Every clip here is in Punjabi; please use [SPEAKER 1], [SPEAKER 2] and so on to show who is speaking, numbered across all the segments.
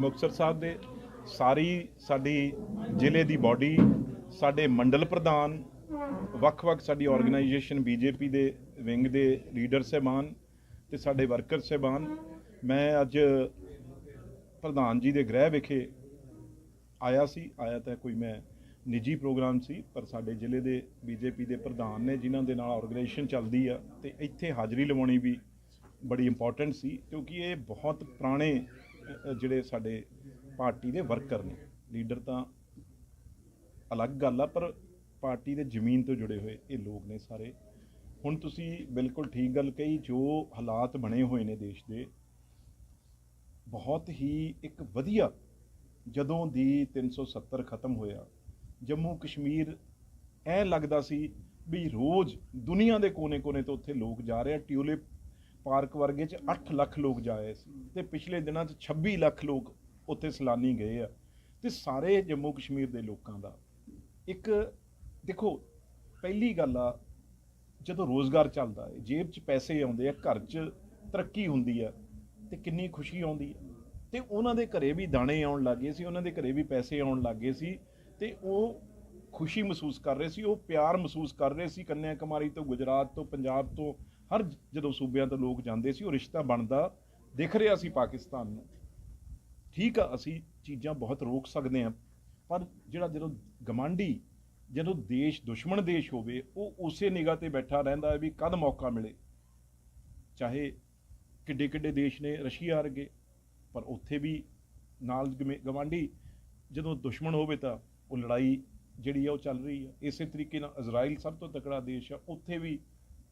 [SPEAKER 1] ਮੁਕਤਸਰ ਸਾਹਿਬ ਦੇ ਸਾਰੀ ਸਾਡੀ ਜ਼ਿਲ੍ਹੇ ਦੀ ਬਾਡੀ ਸਾਡੇ ਮੰਡਲ ਪ੍ਰਧਾਨ, ਵੱਖ-ਵੱਖ ਸਾਡੀ ਆਰਗੇਨਾਈਜੇਸ਼ਨ ਬੀਜੇਪੀ ਦੇ ਵਿੰਗ ਦੇ ਲੀਡਰ ਸਹਿਬਾਨ ਤੇ ਸਾਡੇ ਵਰਕਰ ਸਹਿਬਾਨ। ਮੈਂ ਅੱਜ ਪ੍ਰਧਾਨ ਜੀ ਦੇ ਗ੍ਰਹਿ ਵਿਖੇ ਆਇਆ ਸੀ। ਆਇਆ ਤਾਂ ਕੋਈ ਮੈਂ ਨਿੱਜੀ ਪ੍ਰੋਗਰਾਮ ਸੀ, ਪਰ ਸਾਡੇ ਜ਼ਿਲ੍ਹੇ ਦੇ ਬੀਜੇਪੀ ਦੇ ਪ੍ਰਧਾਨ ਨੇ, ਜਿਨ੍ਹਾਂ ਦੇ ਨਾਲ ਆਰਗੇਨਾਈਜੇਸ਼ਨ ਚੱਲਦੀ ਆ, ਤੇ ਇੱਥੇ ਹਾਜ਼ਰੀ ਲਵਾਉਣੀ ਵੀ ਬੜੀ ਇੰਪੋਰਟੈਂਟ ਸੀ, ਕਿਉਂਕਿ ਇਹ ਬਹੁਤ ਪੁਰਾਣੇ ਜਿਹੜੇ ਸਾਡੇ ਪਾਰਟੀ ਦੇ ਵਰਕਰ ਨੇ, ਲੀਡਰ ਤਾਂ ਅਲੱਗ ਗੱਲ ਆ, ਪਰ ਪਾਰਟੀ ਦੇ ਜ਼ਮੀਨ ਤੋਂ ਜੁੜੇ ਹੋਏ ਇਹ ਲੋਕ ਨੇ ਸਾਰੇ। ਹੁਣ ਤੁਸੀਂ ਬਿਲਕੁਲ ਠੀਕ ਗੱਲ ਕਹੀ, ਜੋ ਹਾਲਾਤ ਬਣੇ ਹੋਏ ਨੇ ਦੇਸ਼ ਦੇ, ਬਹੁਤ ਹੀ ਇੱਕ ਵਧੀਆ ਜਦੋਂ ਦੀ 370 ਖਤਮ ਹੋਇਆ, ਜੰਮੂ ਕਸ਼ਮੀਰ ਐ ਲੱਗਦਾ ਸੀ ਵੀ ਰੋਜ਼ ਦੁਨੀਆ ਦੇ ਕੋਨੇ-ਕੋਨੇ ਤੋਂ ਉੱਥੇ ਲੋਕ ਜਾ ਰਹੇ ਆ, ਟਿਊਲਿਪ ਪਾਰਕ ਵਰਗੇ ਚ 8 ਲੱਖ ਲੋਕ ਜਾਏ ਸੀ ਤੇ ਪਿਛਲੇ ਦਿਨਾਂ ਚ 26 ਲੱਖ ਲੋਕ ਉੱਥੇ ਸੈਲਾਨੀ ਗਏ ਆ। ਤੇ ਸਾਰੇ ਜੰਮੂ ਕਸ਼ਮੀਰ ਦੇ ਲੋਕਾਂ ਦਾ। ਇੱਕ ਦੇਖੋ, ਪਹਿਲੀ ਗੱਲ ਆ, ਜਦੋਂ ਰੋਜ਼ਗਾਰ ਚੱਲਦਾ ਹੈ ਜੇਬ 'ਚ ਪੈਸੇ ਆਉਂਦੇ ਆ, ਘਰ 'ਚ ਤਰੱਕੀ ਹੁੰਦੀ ਆ, ਤੇ ਕਿੰਨੀ ਖੁਸ਼ੀ ਆਉਂਦੀ ਹੈ ਤੇ ਉਹਨਾਂ ਦੇ ਘਰੇ ਵੀ ਦਾਣੇ ਆਉਣ ਲੱਗੇ ਸੀ, ਉਹਨਾਂ ਦੇ ਘਰੇ ਵੀ ਪੈਸੇ ਆਉਣ ਲੱਗੇ ਸੀ, ਤੇ ਉਹ ਖੁਸ਼ੀ ਮਹਿਸੂਸ ਕਰ ਰਹੇ ਸੀ, ਉਹ ਪਿਆਰ ਮਹਿਸੂਸ ਕਰ ਰਹੇ ਸੀ ਕੰਨਿਆ ਕੁਮਾਰੀ ਤੋਂ, ਗੁਜਰਾਤ ਤੋਂ, ਪੰਜਾਬ ਤੋਂ ਹਰ ਜਦੋਂ ਸੂਬਿਆਂ ਤੋਂ ਲੋਕ ਜਾਂਦੇ ਸੀ, ਉਹ ਰਿਸ਼ਤਾ ਬਣਦਾ, ਦਿਖ ਰਿਹਾ ਸੀ ਪਾਕਿਸਤਾਨ ਨੂੰ। ਠੀਕ ਆ, ਅਸੀਂ ਚੀਜ਼ਾਂ ਬਹੁਤ ਰੋਕ ਸਕਦੇ ਹਾਂ, ਪਰ ਜਿਹੜਾ ਜਦੋਂ ਗਮਾਂਡੀ, ਜਦੋਂ ਦੇਸ਼, ਦੁਸ਼ਮਣ ਦੇਸ਼ ਹੋਵੇ, ਉਹ ਉਸੇ ਨਿਗਾਹ ਤੇ ਬੈਠਾ ਰਹਿੰਦਾ ਹੈ ਵੀ ਕਦ ਮੌਕਾ ਮਿਲੇ। ਚਾਹੇ ਕਿੱਡੇ ਕਿੱਡੇ ਦੇਸ਼ ਨੇ ਰਸ਼ੀਆ ਵਰਗੇ, ਪਰ ਉੱਥੇ ਵੀ ਨਾਲ ਗਵਾਂਢੀ ਜਦੋਂ ਦੁਸ਼ਮਣ ਹੋਵੇ ਤਾਂ ਉਹ ਲੜਾਈ ਜਿਹੜੀ ਆ ਉਹ ਚੱਲ ਰਹੀ ਆ। ਇਸੇ ਤਰੀਕੇ ਨਾਲ ਇਜ਼ਰਾਈਲ ਸਭ ਤੋਂ ਤਕੜਾ ਦੇਸ਼ ਆ, ਉੱਥੇ ਵੀ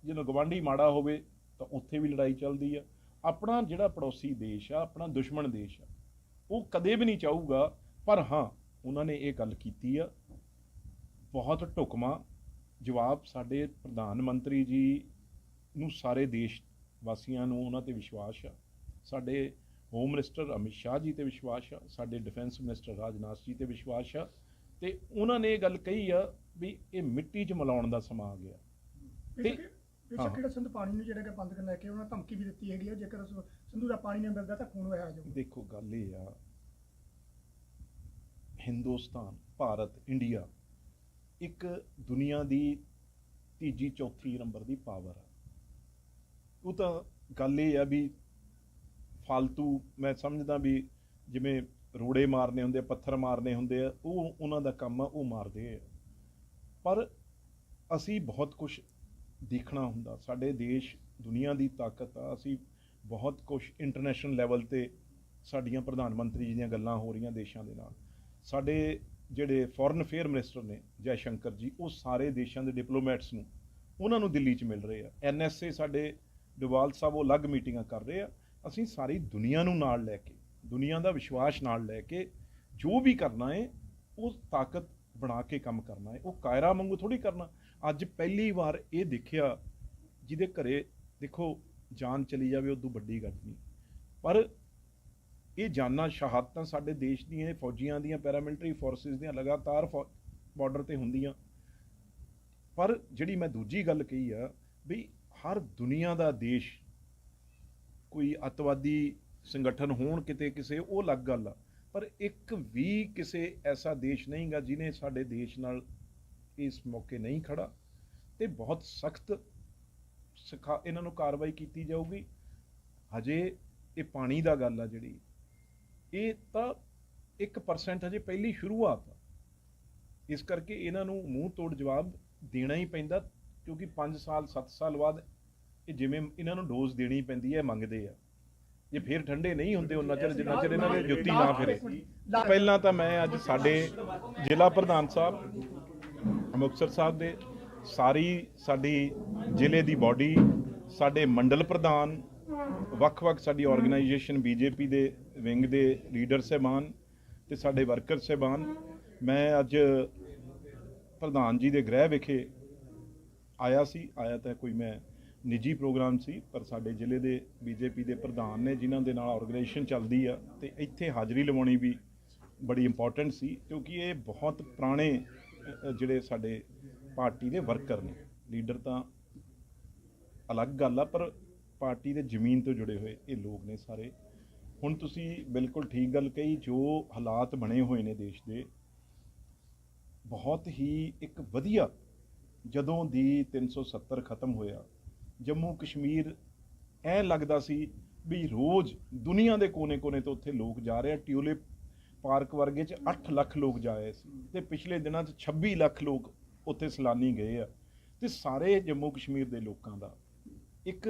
[SPEAKER 1] ਜਦੋਂ ਗਵਾਂਢੀ ਮਾੜਾ ਹੋਵੇ ਤਾਂ ਉੱਥੇ ਵੀ ਲੜਾਈ ਚੱਲਦੀ ਆ। ਆਪਣਾ ਜਿਹੜਾ ਪੜੋਸੀ ਦੇਸ਼ ਆ ਆਪਣਾ ਦੁਸ਼ਮਣ ਦੇਸ਼ ਆ ਉਹ ਕਦੇ ਵੀ ਨਹੀਂ ਚਾਹੂਗਾ ਪਰ ਹਾਂ ਉਹਨਾਂ ਨੇ ਇਹ ਗੱਲ ਕੀਤੀ ਆ। ਬਹੁਤ ਢੁਕਮਾ ਜਵਾਬ ਸਾਡੇ ਪ੍ਰਧਾਨ ਮੰਤਰੀ ਜੀ ਨੂੰ ਸਾਰੇ ਦੇਸ਼ ਵਾਸੀਆਂ ਨੂੰ ਉਹਨਾਂ ਤੇ ਵਿਸ਼ਵਾਸ ਆ। ਸਾਡੇ ਹੋਮ ਮਿਨਿਸਟਰ ਅਮਿਤ ਸ਼ਾਹ ਜੀ ਤੇ ਵਿਸ਼ਵਾਸ ਆ ਸਾਡੇ ਡਿਫੈਂਸ ਮਿਨਿਸਟਰ ਰਾਜਨਾਥ ਜੀ ਤੇ ਵਿਸ਼ਵਾਸ ਆ ਤੇ ਉਹਨਾਂ ਨੇ ਇਹ ਗੱਲ ਕਹੀ ਆ ਵੀ ਇਹ ਮਿੱਟੀ 'ਚ ਮਿਲਾਉਣ ਦਾ ਸਮਾਂ ਆ ਗਿਆ। ਤੇ-
[SPEAKER 2] ਬੇਸ਼ੱਕ। ਜਿਹੜਾ ਸਿੰਧ ਪਾਣੀ ਨੂੰ ਜਿਹੜਾ ਕਿ ਬੰਦ ਕਰਨ ਲੈ ਕੇ ਉਹਨਾਂ ਨੇ ਧਮਕੀ ਵੀ ਦਿੱਤੀ ਹੈਗੀ ਹੈ ਜੇਕਰ ਉਸ ਸਿੰਧੂ ਦਾ ਪਾਣੀ ਨਹੀਂ ਮਿਲਦਾ ਤਾਂ ਖੂਨ ਵਹਿ ਜਾਊਗਾ।
[SPEAKER 1] ਦੇਖੋ ਗੱਲ ਇਹ ਆ ਹਿੰਦੁਸਤਾਨ ਭਾਰਤ ਇੰਡੀਆ ਇੱਕ ਦੁਨੀਆ ਦੀ ਤੀਜੀ ਚੌਥੀ ਨੰਬਰ ਦੀ ਪਾਵਰ ਆ। ਉਹ ਤਾਂ ਗੱਲ ਇਹ ਆ ਵੀ ਫालतू ਮੈਂ ਸਮਝਦਾ ਵੀ ਜਿਵੇਂ ਰੋੜੇ ਮਾਰਨੇ ਹੁੰਦੇ ਆ ਪੱਥਰ ਮਾਰਨੇ ਹੁੰਦੇ ਆ ਉਹ ਉਹਨਾਂ ਦਾ ਕੰਮ ਆ ਉਹ ਮਾਰਦੇ ਆ। ਪਰ ਅਸੀਂ ਬਹੁਤ ਕੁਝ ਦੇਖਣਾ ਹੁੰਦਾ। ਸਾਡੇ ਦੇਸ਼, ਦੁਨੀਆ ਦੀ ਤਾਕਤ ਆ। ਅਸੀਂ ਬਹੁਤ ਕੁਝ ਇੰਟਰਨੈਸ਼ਨਲ ਲੈਵਲ ਤੇ ਸਾਡੀਆਂ ਪ੍ਰਧਾਨ ਮੰਤਰੀ ਜੀ ਦੀਆਂ ਗੱਲਾਂ ਹੋ ਰਹੀਆਂ ਦੇਸ਼ਾਂ ਦੇ ਨਾਲ। ਸਾਡੇ ਜਿਹੜੇ ਫੋਰਨ ਅਫੇਅਰ ਮਿਨਿਸਟਰ ਨੇ ਜੈ ਸ਼ੰਕਰ ਜੀ, ਉਹ ਸਾਰੇ ਦੇਸ਼ਾਂ ਦੇ ਡਿਪਲੋਮੈਟਸ ਨੂੰ, ਉਹਨਾਂ ਨੂੰ ਦਿੱਲੀ 'ਚ ਮਿਲ ਰਹੇ ਆ। ਐਨਐਸਏ ਸਾਡੇ ਡੋਵਾਲ ਸਾਹਿਬ, ਉਹ ਅਲੱਗ ਮੀਟਿੰਗਾਂ ਕਰ ਰਹੇ ਆ। ਅਸੀਂ ਸਾਰੀ ਦੁਨੀਆ ਨੂੰ ਨਾਲ ਲੈ ਕੇ, ਦੁਨੀਆ ਦਾ ਵਿਸ਼ਵਾਸ ਨਾਲ ਲੈ ਕੇ ਜੋ ਵੀ ਕਰਨਾ ਹੈ ਉਹ ਤਾਕਤ ਬਣਾ ਕੇ ਕੰਮ ਕਰਨਾ ਹੈ ਉਹ ਕਾਇਰਾ ਵਾਂਗੂ ਥੋੜੀ ਕਰਨਾ। ਅੱਜ ਪਹਿਲੀ ਵਾਰ ਇਹ ਦੇਖਿਆ, ਜਿਹਦੇ ਘਰੇ ਦੇਖੋ ਜਾਨ ਚਲੀ ਜਾਵੇ ਉਦੋਂ ਵੱਡੀ ਗੱਲ ਨਹੀਂ। ਪਰ ਇਹ ਜਾਨਾਂ ਸ਼ਹਾਦਤਾਂ ਸਾਡੇ ਦੇਸ਼ ਦੀਆਂ ਫੌਜੀਆਂ ਦੀਆਂ ਪੈਰਾਮਿਲਟਰੀ ਫੋਰਸਿਸ ਦੀਆਂ ਲਗਾਤਾਰ ਬਾਰਡਰ ਤੇ ਹੁੰਦੀਆਂ। ਪਰ ਜਿਹੜੀ ਮੈਂ ਦੂਜੀ ਗੱਲ ਕਹੀ ਆ ਵੀ ਹਰ ਦੁਨੀਆ ਦਾ ਦੇਸ਼, ਕੋਈ ਅਤਵਾਦੀ ਸੰਗਠਨ ਹੋਣ ਕਿਤੇ ਕਿਸੇ, ਉਹ ਅਲੱਗ ਗੱਲ ਆ। ਪਰ ਇੱਕ ਵੀ ਕਿਸੇ ਐਸਾ ਦੇਸ਼ ਨਹੀਂਗਾ ਜਿਨੇ ਸਾਡੇ ਦੇਸ਼ ਨਾਲ ਇਸ ਮੌਕੇ ਨਹੀਂ ਖੜਾ ਤੇ ਬਹੁਤ ਸਖਤ ਸਿਖਾ ਇਹਨਾਂ ਨੂੰ ਕਾਰਵਾਈ ਕੀਤੀ ਜਾਊਗੀ। ਹਜੇ ਇਹ ਪਾਣੀ ਦਾ ਗੱਲ ਆ ਜਿਹੜੀ। ਇਹ ਤਾਂ 1% ਹਜੇ ਪਹਿਲੀ ਸ਼ੁਰੂਆਤ ਆ। ਇਸ ਕਰਕੇ ਇਹਨਾਂ ਨੂੰ ਮੂੰਹ ਤੋੜ ਜਵਾਬ ਦੇਣਾ ਹੀ ਪੈਂਦਾ ਕਿਉਂਕਿ 5 ਸਾਲ 7 ਸਾਲ ਬਾਅਦ ਇਹ ਜਿਵੇਂ ਇਹਨਾਂ ਨੂੰ ਡੋਜ਼ ਦੇਣੀ ਪੈਂਦੀ ਹੈ ਮੰਗਦੇ ਆ। ਜੇ ਫੇਰ ਠੰਡੇ ਨਹੀਂ ਹੁੰਦੇ ਉਹਨਾਂ ਚਿਰ ਜਿੰਨਾ ਚਿਰ ਇਹਨਾਂ ਦੇ ਜੁੱਤੀ ਨਾ ਫਿਰੇ। ਪਹਿਲਾਂ ਤਾਂ ਮੈਂ ਅੱਜ ਸਾਡੇ ਜ਼ਿਲ੍ਹਾ ਪ੍ਰਧਾਨ ਸਾਹਿਬ ਮੁਕਤਸਰ ਸਾਹਿਬ ਦੇ, ਸਾਰੀ ਸਾਡੀ ਜ਼ਿਲ੍ਹੇ ਦੀ ਬਾਡੀ ਸਾਡੇ ਮੰਡਲ ਪ੍ਰਧਾਨ, ਵੱਖ-ਵੱਖ ਸਾਡੀ ਆਰਗੇਨਾਈਜੇਸ਼ਨ ਬੀਜੇਪੀ ਦੇ, ਵਿੰਗ ਦੇ ਲੀਡਰ ਸਹਿਬਾਨ ਤੇ ਸਾਡੇ ਵਰਕਰ ਸਹਿਬਾਨ। ਮੈਂ ਅੱਜ ਪ੍ਰਧਾਨ ਜੀ ਦੇ ਗ੍ਰਹਿ ਵਿਖੇ ਆਇਆ ਸੀ। ਆਇਆ ਤਾਂ ਕੋਈ ਮੈਂ ਨਿੱਜੀ ਪ੍ਰੋਗਰਾਮ ਸੀ, ਪਰ ਸਾਡੇ ਜ਼ਿਲ੍ਹੇ ਦੇ ਬੀਜੇਪੀ ਦੇ ਪ੍ਰਧਾਨ ਨੇ, ਜਿਨ੍ਹਾਂ ਦੇ ਨਾਲ ਆਰਗੇਨਾਈਜੇਸ਼ਨ ਚੱਲਦੀ ਆ ਤੇ ਇੱਥੇ ਹਾਜ਼ਰੀ ਲਵਾਉਣੀ ਵੀ ਬੜੀ ਇੰਪੋਰਟੈਂਟ ਸੀ, ਕਿਉਂਕਿ ਇਹ ਬਹੁਤ ਪੁਰਾਣੇ ਜਿਹੜੇ ਸਾਡੇ ਪਾਰਟੀ ਦੇ ਵਰਕਰ ਨੇ, ਲੀਡਰ ਤਾਂ ਅਲੱਗ ਗੱਲ ਆ, ਪਰ ਪਾਰਟੀ ਦੇ ਜ਼ਮੀਨ ਤੋਂ ਜੁੜੇ ਹੋਏ ਇਹ ਲੋਕ ਨੇ ਸਾਰੇ। ਹੁਣ ਤੁਸੀਂ ਬਿਲਕੁਲ ਠੀਕ ਗੱਲ ਕਹੀ, ਜੋ ਹਾਲਾਤ ਬਣੇ ਹੋਏ ਨੇ ਦੇਸ਼ ਦੇ, ਬਹੁਤ ਹੀ ਇੱਕ ਵਧੀਆ ਜਦੋਂ ਦੀ 370 ਖਤਮ ਹੋਇਆ, ਜੰਮੂ ਕਸ਼ਮੀਰ ਐ ਲੱਗਦਾ ਸੀ ਵੀ ਰੋਜ਼ ਦੁਨੀਆ ਦੇ ਕੋਨੇ-ਕੋਨੇ ਤੋਂ ਉੱਥੇ ਲੋਕ ਜਾ ਰਹੇ ਆ, ਟਿਊਲਿਪ ਪਾਰਕ ਵਰਗੇ ਚ 8 ਲੱਖ ਲੋਕ ਜਾਏ ਸੀ ਤੇ ਪਿਛਲੇ ਦਿਨਾਂ ਚ 26 ਲੱਖ ਲੋਕ ਉੱਥੇ ਸੈਲਾਨੀ ਗਏ ਆ ਤੇ ਸਾਰੇ ਜੰਮੂ ਕਸ਼ਮੀਰ ਦੇ ਲੋਕਾਂ ਦਾ। ਇੱਕ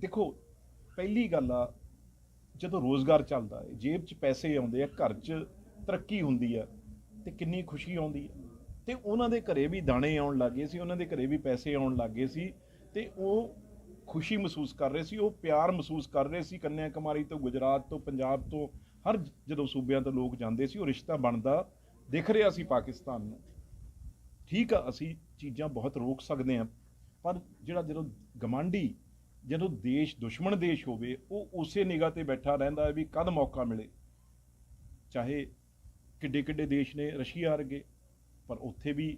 [SPEAKER 1] ਦੇਖੋ, ਪਹਿਲੀ ਗੱਲ ਆ, ਜਦੋਂ ਰੋਜ਼ਗਾਰ ਚੱਲਦਾ ਹੈ ਜੇਬ 'ਚ ਪੈਸੇ ਆਉਂਦੇ ਆ, ਘਰ 'ਚ ਤਰੱਕੀ ਹੁੰਦੀ ਆ ਤੇ ਕਿੰਨੀ ਖੁਸ਼ੀ ਆਉਂਦੀ ਆ। ਤੇ ਉਹਨਾਂ ਦੇ ਘਰੇ ਵੀ ਦਾਣੇ ਆਉਣ ਲੱਗੇ ਸੀ, ਉਹਨਾਂ ਦੇ ਘਰੇ ਵੀ ਪੈਸੇ ਆਉਣ ਲੱਗੇ ਸੀ ਤੇ ਉਹ ਖੁਸ਼ੀ ਮਹਿਸੂਸ ਕਰ ਰਹੇ ਸੀ, ਉਹ ਪਿਆਰ ਮਹਿਸੂਸ ਕਰ ਰਹੇ ਸੀ ਕੰਨਿਆ ਕੁਮਾਰੀ ਤੋਂ, ਗੁਜਰਾਤ ਤੋਂ, ਪੰਜਾਬ ਤੋਂ ਹਰ ਜਦੋਂ ਸੂਬਿਆਂ ਤੋਂ ਲੋਕ ਜਾਂਦੇ ਸੀ, ਉਹ ਰਿਸ਼ਤਾ ਬਣਦਾ, ਦਿਖ ਰਿਹਾ ਸੀ ਪਾਕਿਸਤਾਨ ਨੂੰ। ਠੀਕ ਆ, ਅਸੀਂ ਚੀਜ਼ਾਂ ਬਹੁਤ ਰੋਕ ਸਕਦੇ ਹਾਂ, ਪਰ ਜਿਹੜਾ ਜਦੋਂ ਗਮਾਂਡੀ, ਜਦੋਂ ਦੇਸ਼, ਦੁਸ਼ਮਣ ਦੇਸ਼ ਹੋਵੇ, ਉਹ ਉਸੇ ਨਿਗਾਹ ਤੇ ਬੈਠਾ ਰਹਿੰਦਾ ਹੈ ਵੀ ਕਦ ਮੌਕਾ ਮਿਲੇ। ਚਾਹੇ ਕਿੱਡੇ ਕਿੱਡੇ ਦੇਸ਼ ਨੇ ਰਸ਼ੀਆ ਵਰਗੇ, ਪਰ ਉੱਥੇ ਵੀ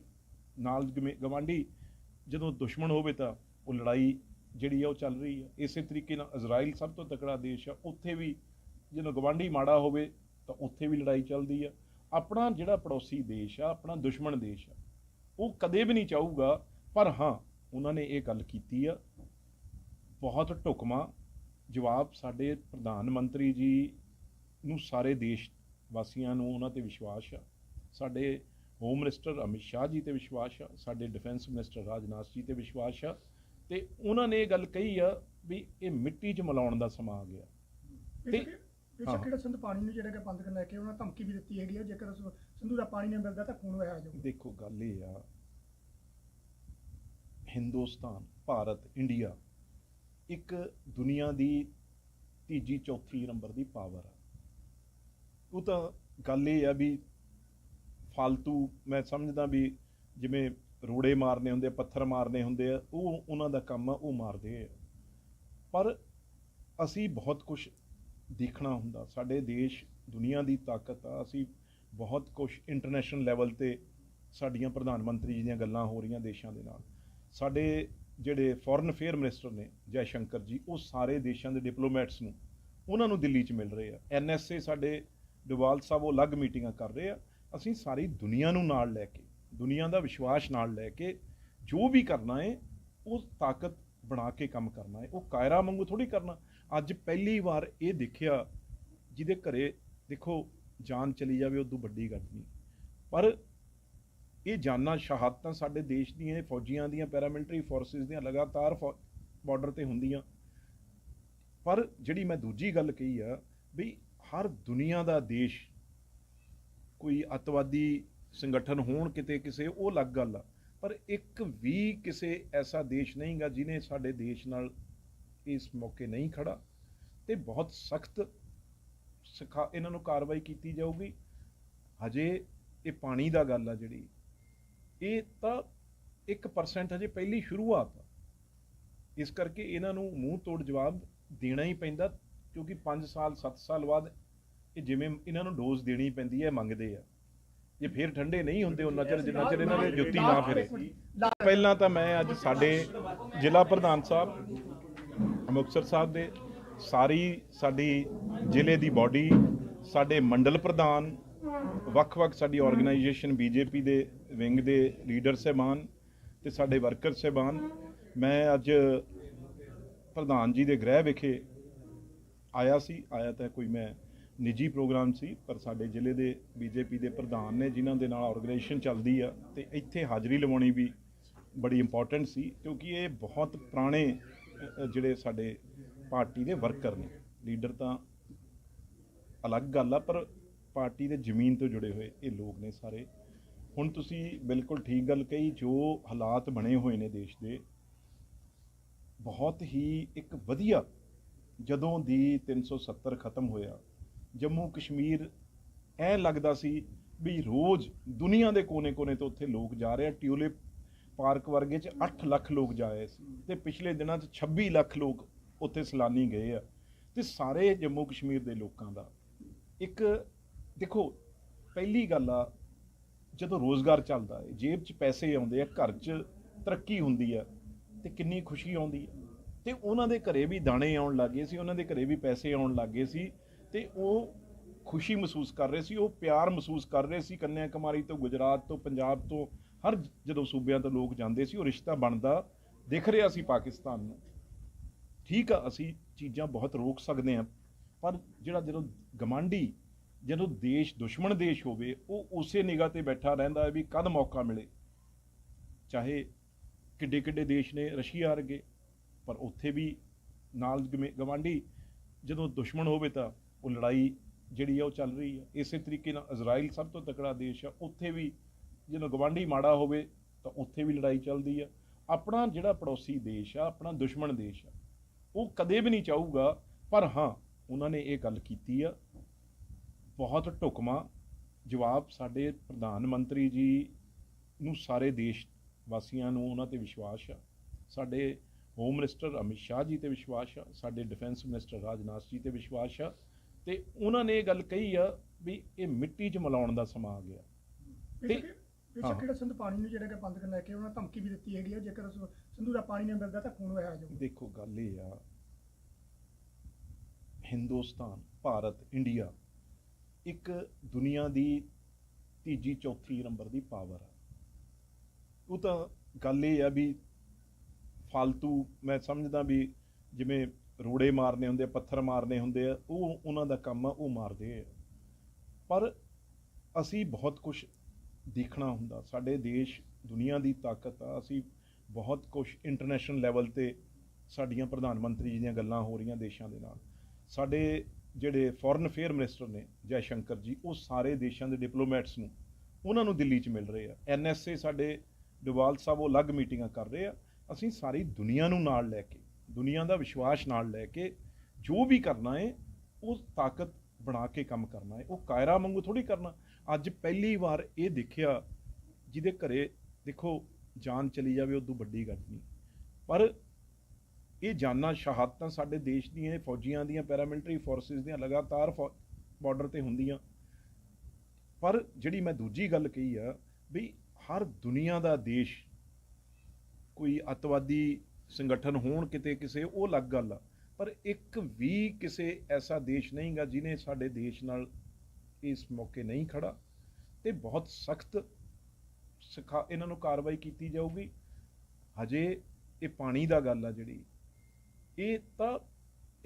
[SPEAKER 1] ਨਾਲ ਗਵਾਂਢੀ ਜਦੋਂ ਦੁਸ਼ਮਣ ਹੋਵੇ ਤਾਂ ਉਹ ਲੜਾਈ ਜਿਹੜੀ ਆ ਉਹ ਚੱਲ ਰਹੀ ਹੈ ਇਸੇ ਤਰੀਕੇ ਨਾਲ ਇਜ਼ਰਾਈਲ ਸਭ ਤੋਂ ਤਕੜਾ ਦੇਸ਼ ਆ, ਉੱਥੇ ਵੀ ਜਦੋਂ ਗਵਾਂਢੀ ਮਾੜਾ ਹੋਵੇ ਤਾਂ ਉੱਥੇ ਵੀ ਲੜਾਈ ਚੱਲਦੀ ਆ। ਆਪਣਾ ਜਿਹੜਾ ਪੜੋਸੀ ਦੇਸ਼ ਆ ਆਪਣਾ ਦੁਸ਼ਮਣ ਦੇਸ਼ ਆ ਉਹ ਕਦੇ ਵੀ ਨਹੀਂ ਚਾਹੂਗਾ ਪਰ ਹਾਂ ਉਹਨਾਂ ਨੇ ਇਹ ਗੱਲ ਕੀਤੀ ਆ। ਬਹੁਤ ਢੁਕਮਾ ਜਵਾਬ ਸਾਡੇ ਪ੍ਰਧਾਨ ਮੰਤਰੀ ਜੀ ਨੂੰ ਸਾਰੇ ਦੇਸ਼ ਵਾਸੀਆਂ ਨੂੰ ਉਹਨਾਂ ਤੇ ਵਿਸ਼ਵਾਸ ਆ। ਸਾਡੇ ਹੋਮ ਮਿਨਿਸਟਰ ਅਮਿਤ ਸ਼ਾਹ ਜੀ ਤੇ ਵਿਸ਼ਵਾਸ ਆ ਸਾਡੇ ਡਿਫੈਂਸ ਮਿਨਿਸਟਰ ਰਾਜਨਾਥ ਜੀ ਤੇ ਵਿਸ਼ਵਾਸ ਆ ਤੇ ਉਹਨਾਂ ਨੇ ਇਹ ਗੱਲ ਕਹੀ ਆ ਵੀ ਇਹ ਮਿੱਟੀ 'ਚ ਮਿਲਾਉਣ ਦਾ ਸਮਾਂ ਆ ਗਿਆ। ਤੇ-
[SPEAKER 2] ਬੇਸ਼ੱਕ। ਜਿਹੜਾ ਸਿੰਧ ਪਾਣੀ ਨੂੰ ਜਿਹੜਾ ਕਿ ਬੰਦ ਕਰਨ ਲੈ ਕੇ ਉਹਨਾਂ ਧਮਕੀ ਵੀ ਦਿੱਤੀ ਹੈਗੀ ਆ ਜੇਕਰ ਉਸ ਸਿੰਧੂ ਦਾ ਪਾਣੀ ਨਹੀਂ ਮਿਲਦਾ ਤਾਂ ਖੂਨ ਵਹਿ ਜਾਊਗਾ।
[SPEAKER 1] ਦੇਖੋ ਗੱਲ ਇਹ ਆ ਹਿੰਦੁਸਤਾਨ ਭਾਰਤ ਇੰਡੀਆ ਇੱਕ ਦੁਨੀਆ ਦੀ ਤੀਜੀ ਚੌਥੀ ਨੰਬਰ ਦੀ ਪਾਵਰ ਆ। ਉਹ ਤਾਂ ਗੱਲ ਇਹ ਆ ਵੀ ਫालतू ਮੈਂ ਸਮਝਦਾ ਵੀ ਜਿਵੇਂ ਰੋੜੇ ਮਾਰਨੇ ਹੁੰਦੇ ਪੱਥਰ ਮਾਰਨੇ ਹੁੰਦੇ ਆ ਉਹ ਉਹਨਾਂ ਦਾ ਕੰਮ ਆ ਉਹ ਮਾਰਦੇ ਆ। ਪਰ ਅਸੀਂ ਬਹੁਤ ਕੁਝ ਦੇਖਣਾ ਹੁੰਦਾ। ਸਾਡੇ ਦੇਸ਼, ਦੁਨੀਆ ਦੀ ਤਾਕਤ ਆ। ਅਸੀਂ ਬਹੁਤ ਕੁਝ ਇੰਟਰਨੈਸ਼ਨਲ ਲੈਵਲ ਤੇ ਸਾਡੀਆਂ ਪ੍ਰਧਾਨ ਮੰਤਰੀ ਜੀ ਦੀਆਂ ਗੱਲਾਂ ਹੋ ਰਹੀਆਂ ਦੇਸ਼ਾਂ ਦੇ ਨਾਲ। ਸਾਡੇ ਜਿਹੜੇ ਫੋਰਨ ਅਫੇਅਰ ਮਿਨਿਸਟਰ ਨੇ ਜੈ ਸ਼ੰਕਰ ਜੀ, ਉਹ ਸਾਰੇ ਦੇਸ਼ਾਂ ਦੇ ਡਿਪਲੋਮੈਟਸ ਨੂੰ, ਉਹਨਾਂ ਨੂੰ ਦਿੱਲੀ 'ਚ ਮਿਲ ਰਹੇ ਆ। ਐਨਐਸਏ ਸਾਡੇ ਡੋਵਾਲ ਸਾਹਿਬ, ਉਹ ਅਲੱਗ ਮੀਟਿੰਗਾਂ ਕਰ ਰਹੇ ਆ। ਅਸੀਂ ਸਾਰੀ ਦੁਨੀਆ ਨੂੰ ਨਾਲ ਲੈ ਕੇ, ਦੁਨੀਆ ਦਾ ਵਿਸ਼ਵਾਸ ਨਾਲ ਲੈ ਕੇ ਜੋ ਵੀ ਕਰਨਾ ਹੈ ਉਹ ਤਾਕਤ ਬਣਾ ਕੇ ਕੰਮ ਕਰਨਾ ਹੈ ਉਹ ਕਾਇਰਾ ਵਾਂਗੂ ਥੋੜੀ ਕਰਨਾ। ਅੱਜ ਪਹਿਲੀ ਵਾਰ ਇਹ ਦੇਖਿਆ, ਜਿਹਦੇ ਘਰੇ ਦੇਖੋ ਜਾਨ ਚਲੀ ਜਾਵੇ ਉਦੋਂ ਵੱਡੀ ਗੱਲ ਨਹੀਂ। ਪਰ ਇਹ ਜਾਨਾਂ ਸ਼ਹਾਦਤਾਂ ਸਾਡੇ ਦੇਸ਼ ਦੀਆਂ ਫੌਜੀਆਂ ਦੀਆਂ ਪੈਰਾਮਿਲਟਰੀ ਫੋਰਸਿਸ ਦੀਆਂ ਲਗਾਤਾਰ ਬਾਰਡਰ ਤੇ ਹੁੰਦੀਆਂ। ਪਰ ਜਿਹੜੀ ਮੈਂ ਦੂਜੀ ਗੱਲ ਕਹੀ ਆ ਵੀ ਹਰ ਦੁਨੀਆ ਦਾ ਦੇਸ਼, ਕੋਈ ਅਤਵਾਦੀ ਸੰਗਠਨ ਹੋਣ ਕਿਤੇ ਕਿਸੇ, ਉਹ ਅਲੱਗ ਗੱਲ ਆ। ਪਰ ਇੱਕ ਵੀ ਕਿਸੇ ਐਸਾ ਦੇਸ਼ ਨਹੀਂਗਾ ਜਿਨੇ ਸਾਡੇ ਦੇਸ਼ ਨਾਲ ਇਸ ਮੌਕੇ ਨਹੀਂ ਖੜਾ ਤੇ ਬਹੁਤ ਸਖਤ ਸਿਖਾ ਇਹਨਾਂ ਨੂੰ ਕਾਰਵਾਈ ਕੀਤੀ ਜਾਊਗੀ। ਹਜੇ ਇਹ ਪਾਣੀ ਦਾ ਗੱਲ ਆ ਜਿਹੜੀ। ਇਹ ਤਾਂ 1% ਹਜੇ ਪਹਿਲੀ ਸ਼ੁਰੂਆਤ ਆ। ਇਸ ਕਰਕੇ ਇਹਨਾਂ ਨੂੰ ਮੂੰਹ ਤੋੜ ਜਵਾਬ ਦੇਣਾ ਹੀ ਪੈਂਦਾ ਕਿਉਂਕਿ 5 ਸਾਲ 7 ਸਾਲ ਬਾਅਦ ਇਹ ਜਿਵੇਂ ਇਹਨਾਂ ਨੂੰ ਡੋਜ਼ ਦੇਣੀ ਪੈਂਦੀ ਹੈ ਮੰਗਦੇ ਆ। ਜੇ ਫੇਰ ਠੰਡੇ ਨਹੀਂ ਹੁੰਦੇ ਉਹਨਾਂ ਚਿਰ ਜਿੰਨਾ ਚਿਰ ਇਹਨਾਂ ਦੇ ਜੁੱਤੀ ਨਾ ਫਿਰੇ। ਪਹਿਲਾਂ ਤਾਂ ਮੈਂ ਅੱਜ ਸਾਡੇ ਜ਼ਿਲ੍ਹਾ ਪ੍ਰਧਾਨ ਸਾਹਿਬ ਮੁਕਤਸਰ ਸਾਹਿਬ ਦੇ, ਸਾਰੀ ਸਾਡੀ ਜ਼ਿਲ੍ਹੇ ਦੀ ਬਾਡੀ ਸਾਡੇ ਮੰਡਲ ਪ੍ਰਧਾਨ, ਵੱਖ-ਵੱਖ ਸਾਡੀ ਆਰਗੇਨਾਈਜੇਸ਼ਨ ਬੀਜੇਪੀ ਦੇ ਵਿੰਗ ਦੇ ਲੀਡਰ ਸਹਿਬਾਨ ਤੇ ਸਾਡੇ ਵਰਕਰ ਸਹਿਬਾਨ। ਮੈਂ ਅੱਜ ਪ੍ਰਧਾਨ ਜੀ ਦੇ ਗ੍ਰਹਿ ਵਿਖੇ ਆਇਆ ਸੀ। ਆਇਆ ਤਾਂ ਕੋਈ ਮੈਂ ਨਿੱਜੀ ਪ੍ਰੋਗਰਾਮ ਸੀ, ਪਰ ਸਾਡੇ ਜ਼ਿਲ੍ਹੇ ਦੇ ਬੀਜੇਪੀ ਦੇ ਪ੍ਰਧਾਨ ਨੇ, ਜਿਨ੍ਹਾਂ ਦੇ ਨਾਲ ਆਰਗੇਨਾਈਜੇਸ਼ਨ ਚੱਲਦੀ ਆ ਤੇ ਇੱਥੇ ਹਾਜ਼ਰੀ ਲਵਾਉਣੀ ਵੀ ਬੜੀ ਇੰਪੋਰਟੈਂਟ ਸੀ, ਕਿਉਂਕਿ ਇਹ ਬਹੁਤ ਪੁਰਾਣੇ ਜਿਹੜੇ ਸਾਡੇ ਪਾਰਟੀ ਦੇ ਵਰਕਰ ਨੇ। ਲੀਡਰ ਤਾਂ ਅਲੱਗ ਗੱਲ ਆ, ਪਰ ਪਾਰਟੀ ਦੇ ਜ਼ਮੀਨ ਤੋਂ ਜੁੜੇ ਹੋਏ ਇਹ ਲੋਕ ਨੇ ਸਾਰੇ। ਹੁਣ ਤੁਸੀਂ ਬਿਲਕੁਲ ਠੀਕ ਗੱਲ ਕਹੀ, ਜੋ ਹਾਲਾਤ ਬਣੇ ਹੋਏ ਨੇ ਦੇਸ਼ ਦੇ, ਬਹੁਤ ਹੀ ਇੱਕ ਵਧੀਆ ਜਦੋਂ ਦੀ 370 ਖਤਮ ਹੋਇਆ ਜੰਮੂ ਕਸ਼ਮੀਰ ਐ ਲੱਗਦਾ ਸੀ ਵੀ ਰੋਜ਼ ਦੁਨੀਆ ਦੇ ਕੋਨੇ-ਕੋਨੇ ਤੋਂ ਉੱਥੇ ਲੋਕ ਜਾ ਰਹੇ ਆ, ਟਿਊਲਿਪ ਪਾਰਕ ਵਰਗੇ ਚ 8 ਲੱਖ ਲੋਕ ਜਾਏ ਸੀ ਤੇ ਪਿਛਲੇ ਦਿਨਾਂ ਚ 26 ਲੱਖ ਲੋਕ ਉੱਥੇ ਸੈਲਾਨੀ ਗਏ ਆ ਤੇ ਸਾਰੇ ਜੰਮੂ ਕਸ਼ਮੀਰ ਦੇ ਲੋਕਾਂ ਦਾ। ਇੱਕ ਦੇਖੋ, ਪਹਿਲੀ ਗੱਲ ਆ, ਜਦੋਂ ਰੋਜ਼ਗਾਰ ਚੱਲਦਾ ਹੈ ਜੇਬ 'ਚ ਪੈਸੇ ਆਉਂਦੇ ਆ, ਘਰ 'ਚ ਤਰੱਕੀ ਹੁੰਦੀ ਆ ਤੇ ਕਿੰਨੀ ਖੁਸ਼ੀ ਆਉਂਦੀ ਆ। ਤੇ ਉਹਨਾਂ ਦੇ ਘਰੇ ਵੀ ਦਾਣੇ ਆਉਣ ਲੱਗੇ ਸੀ, ਉਹਨਾਂ ਦੇ ਘਰੇ ਵੀ ਪੈਸੇ ਆਉਣ ਲੱਗੇ ਸੀ ਤੇ ਉਹ ਖੁਸ਼ੀ ਮਹਿਸੂਸ ਕਰ ਰਹੇ ਸੀ, ਉਹ ਪਿਆਰ ਮਹਿਸੂਸ ਕਰ ਰਹੇ ਸੀ ਕੰਨਿਆ ਕੁਮਾਰੀ ਤੋਂ, ਗੁਜਰਾਤ ਤੋਂ, ਪੰਜਾਬ ਤੋਂ ਹਰ ਜਦੋਂ ਸੂਬਿਆਂ ਤੋਂ ਲੋਕ ਜਾਂਦੇ ਸੀ, ਉਹ ਰਿਸ਼ਤਾ ਬਣਦਾ ਦਿਖ ਰਿਹਾ ਸੀ ਪਾਕਿਸਤਾਨ ਨੂੰ। ਠੀਕ ਆ, ਅਸੀਂ ਚੀਜ਼ਾਂ ਬਹੁਤ ਰੋਕ ਸਕਦੇ ਹਾਂ, ਪਰ ਜਿਹੜਾ ਜਦੋਂ ਗਮਾਂਡੀ, ਜਦੋਂ ਦੇਸ਼, ਦੁਸ਼ਮਣ ਦੇਸ਼ ਹੋਵੇ, ਉਹ ਉਸੇ ਨਿਗਾਹ ਤੇ ਬੈਠਾ ਰਹਿੰਦਾ ਹੈ ਵੀ ਕਦ ਮੌਕਾ ਮਿਲੇ। ਚਾਹੇ ਕਿੱਡੇ ਕਿੱਡੇ ਦੇਸ਼ ਨੇ ਰਸ਼ੀਆ ਵਰਗੇ, ਪਰ ਉੱਥੇ ਵੀ ਨਾਲ ਗਵਾਂਢੀ ਜਦੋਂ ਦੁਸ਼ਮਣ ਹੋਵੇ ਤਾਂ ਉਹ ਲੜਾਈ ਜਿਹੜੀ ਆ ਉਹ ਚੱਲ ਰਹੀ ਆ। ਇਸੇ ਤਰੀਕੇ ਨਾਲ ਇਜ਼ਰਾਈਲ ਸਭ ਤੋਂ ਤਕੜਾ ਦੇਸ਼ ਆ, ਉੱਥੇ ਵੀ ਜਦੋਂ ਗਵਾਂਢੀ ਮਾੜਾ ਹੋਵੇ ਤਾਂ ਉੱਥੇ ਵੀ ਲੜਾਈ ਚੱਲਦੀ ਆ। ਆਪਣਾ ਜਿਹੜਾ ਪੜੋਸੀ ਦੇਸ਼ ਆ ਆਪਣਾ ਦੁਸ਼ਮਣ ਦੇਸ਼ ਆ ਉਹ ਕਦੇ ਵੀ ਨਹੀਂ ਚਾਹੂਗਾ ਪਰ ਹਾਂ ਉਹਨਾਂ ਨੇ ਇਹ ਗੱਲ ਕੀਤੀ ਆ। ਬਹੁਤ ਢੁਕਮਾ ਜਵਾਬ ਸਾਡੇ ਪ੍ਰਧਾਨ ਮੰਤਰੀ ਜੀ ਨੂੰ ਸਾਰੇ ਦੇਸ਼ ਵਾਸੀਆਂ ਨੂੰ ਉਹਨਾਂ ਤੇ ਵਿਸ਼ਵਾਸ ਆ। ਸਾਡੇ ਹੋਮ ਮਿਨਿਸਟਰ ਅਮਿਤ ਸ਼ਾਹ ਜੀ ਤੇ ਵਿਸ਼ਵਾਸ ਆ ਸਾਡੇ ਡਿਫੈਂਸ ਮਿਨਿਸਟਰ ਰਾਜਨਾਥ ਜੀ ਤੇ ਵਿਸ਼ਵਾਸ ਆ। ਤੇ ਉਹਨਾਂ ਨੇ ਇਹ ਗੱਲ ਕਹੀ ਆ ਵੀ ਇਹ ਮਿੱਟੀ 'ਚ ਮਿਲਾਉਣ ਦਾ ਸਮਾਂ ਆ ਗਿਆ। ਤੇ-
[SPEAKER 2] ਬੇਸ਼ੱਕ ਜਿਹੜਾ ਸਿੰਧ ਪਾਣੀ ਨੂੰ ਜਿਹੜਾ ਕਿ ਬੰਦ ਕਰਨ ਲੈ ਕੇ ਉਹਨਾਂ ਧਮਕੀ ਵੀ ਦਿੱਤੀ ਹੈਗੀ ਆ ਜੇਕਰ ਉਸ ਸਿੰਧੂ ਦਾ ਪਾਣੀ ਨਹੀਂ ਮਿਲਦਾ ਤਾਂ ਖੂਨ ਵਹਿ ਜਾਊਗਾ।
[SPEAKER 1] ਦੇਖੋ ਗੱਲ ਇਹ ਆ ਹਿੰਦੁਸਤਾਨ ਭਾਰਤ ਇੰਡੀਆ ਇੱਕ ਦੁਨੀਆ ਦੀ ਤੀਜੀ ਚੌਥੀ ਨੰਬਰ ਦੀ ਪਾਵਰ ਆ। ਉਹ ਤਾਂ ਗੱਲ ਇਹ ਆ ਵੀ ਫालतू ਮੈਂ ਸਮਝਦਾ ਵੀ ਜਿਵੇਂ ਰੋੜੇ ਮਾਰਨੇ ਹੁੰਦੇ ਆ ਪੱਥਰ ਮਾਰਨੇ ਹੁੰਦੇ ਆ ਉਹ ਉਹਨਾਂ ਦਾ ਕੰਮ ਆ ਉਹ ਮਾਰਦੇ ਆ। ਪਰ ਅਸੀਂ ਬਹੁਤ ਕੁਝ ਦੇਖਣਾ ਹੁੰਦਾ। ਸਾਡੇ ਦੇਸ਼, ਦੁਨੀਆ ਦੀ ਤਾਕਤ ਆ। ਅਸੀਂ ਬਹੁਤ ਕੁਝ ਇੰਟਰਨੈਸ਼ਨਲ ਲੈਵਲ ਤੇ ਸਾਡੀਆਂ ਪ੍ਰਧਾਨ ਮੰਤਰੀ ਜੀ ਦੀਆਂ ਗੱਲਾਂ ਹੋ ਰਹੀਆਂ ਦੇਸ਼ਾਂ ਦੇ ਨਾਲ। ਸਾਡੇ ਜਿਹੜੇ ਫੋਰਨ ਅਫੇਅਰ ਮਿਨਿਸਟਰ ਨੇ ਜੈ ਸ਼ੰਕਰ ਜੀ, ਉਹ ਸਾਰੇ ਦੇਸ਼ਾਂ ਦੇ ਡਿਪਲੋਮੈਟਸ ਨੂੰ, ਉਹਨਾਂ ਨੂੰ ਦਿੱਲੀ 'ਚ ਮਿਲ ਰਹੇ ਆ। ਐਨਐਸਏ ਸਾਡੇ ਡੋਵਾਲ ਸਾਹਿਬ, ਉਹ ਅਲੱਗ ਮੀਟਿੰਗਾਂ ਕਰ ਰਹੇ ਆ। ਅਸੀਂ ਸਾਰੀ ਦੁਨੀਆ ਨੂੰ ਨਾਲ ਲੈ ਕੇ, ਦੁਨੀਆ ਦਾ ਵਿਸ਼ਵਾਸ ਨਾਲ ਲੈ ਕੇ ਜੋ ਵੀ ਕਰਨਾ ਹੈ ਉਹ ਤਾਕਤ ਬਣਾ ਕੇ ਕੰਮ ਕਰਨਾ ਹੈ ਉਹ ਕਾਇਰਾ ਵਾਂਗੂ ਥੋੜੀ ਕਰਨਾ। ਅੱਜ ਪਹਿਲੀ ਵਾਰ ਇਹ ਦੇਖਿਆ, ਜਿਹਦੇ ਘਰੇ ਦੇਖੋ ਜਾਨ ਚਲੀ ਜਾਵੇ ਉਦੋਂ ਵੱਡੀ ਗੱਲ ਨਹੀਂ। ਪਰ ਇਹ ਜਾਨਾਂ ਸ਼ਹਾਦਤਾਂ ਸਾਡੇ ਦੇਸ਼ ਦੀਆਂ ਫੌਜੀਆਂ ਦੀਆਂ ਪੈਰਾਮਿਲਟਰੀ ਫੋਰਸਿਸ ਦੀਆਂ ਲਗਾਤਾਰ ਬਾਰਡਰ ਤੇ ਹੁੰਦੀਆਂ। ਪਰ ਜਿਹੜੀ ਮੈਂ ਦੂਜੀ ਗੱਲ ਕਹੀ ਆ, ਵੀ ਹਰ ਦੁਨੀਆ ਦਾ ਦੇਸ਼ ਕੋਈ ਅਤਵਾਦੀ ਸੰਗਠਨ ਹੋਣ ਕਿਤੇ ਕਿਸੇ, ਉਹ ਅਲੱਗ ਗੱਲ ਆ। ਪਰ ਇੱਕ ਵੀ ਕਿਸੇ ਐਸਾ ਦੇਸ਼ ਨਹੀਂਗਾ ਜਿਨੇ ਸਾਡੇ ਦੇਸ਼ ਨਾਲ ਇਸ ਮੌਕੇ ਨਹੀਂ ਖੜਾ ਤੇ ਬਹੁਤ ਸਖਤ ਸਿਖਾ ਇਹਨਾਂ ਨੂੰ ਕਾਰਵਾਈ ਕੀਤੀ ਜਾਊਗੀ। ਹਜੇ ਇਹ ਪਾਣੀ ਦਾ ਗੱਲ ਆ ਜਿਹੜੀ। ਇਹ ਤਾਂ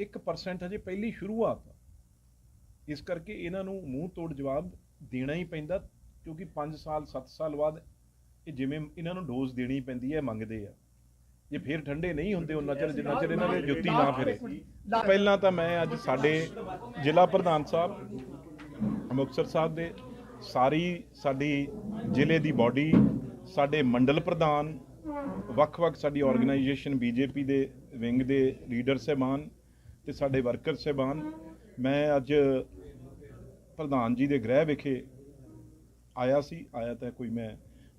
[SPEAKER 1] 1% ਹਜੇ ਪਹਿਲੀ ਸ਼ੁਰੂਆਤ ਆ। ਇਸ ਕਰਕੇ ਇਹਨਾਂ ਨੂੰ ਮੂੰਹ ਤੋੜ ਜਵਾਬ ਦੇਣਾ ਹੀ ਪੈਂਦਾ ਕਿਉਂਕਿ 5 ਸਾਲ 7 ਸਾਲ ਬਾਅਦ ਇਹ ਜਿਵੇਂ ਇਹਨਾਂ ਨੂੰ ਡੋਜ਼ ਦੇਣੀ ਪੈਂਦੀ ਹੈ ਮੰਗਦੇ ਆ। ਜੇ ਫੇਰ ਠੰਡੇ ਨਹੀਂ ਹੁੰਦੇ ਉਹਨਾਂ ਚਿਰ ਜਿੰਨਾ ਚਿਰ ਇਹਨਾਂ ਦੇ ਜੁੱਤੀ ਨਾ ਫਿਰੇ। ਪਹਿਲਾਂ ਤਾਂ ਮੈਂ ਅੱਜ ਸਾਡੇ ਜ਼ਿਲ੍ਹਾ ਪ੍ਰਧਾਨ ਸਾਹਿਬ ਮੁਕਤਸਰ ਸਾਹਿਬ ਦੇ ਸਾਰੀ ਸਾਡੀ ਜ਼ਿਲ੍ਹੇ ਦੀ ਬਾਡੀ ਸਾਡੇ ਮੰਡਲ ਪ੍ਰਧਾਨ, ਵੱਖ-ਵੱਖ ਸਾਡੀ ਆਰਗੇਨਾਈਜੇਸ਼ਨ ਬੀਜੇਪੀ ਦੇ ਵਿੰਗ ਦੇ ਲੀਡਰ ਸਹਿਬਾਨ ਤੇ ਸਾਡੇ ਵਰਕਰ ਸਹਿਬਾਨ। ਮੈਂ ਅੱਜ ਪ੍ਰਧਾਨ ਜੀ ਦੇ ਗ੍ਰਹਿ ਵਿਖੇ ਆਇਆ ਸੀ। ਆਇਆ ਤਾਂ ਕੋਈ ਮੈਂ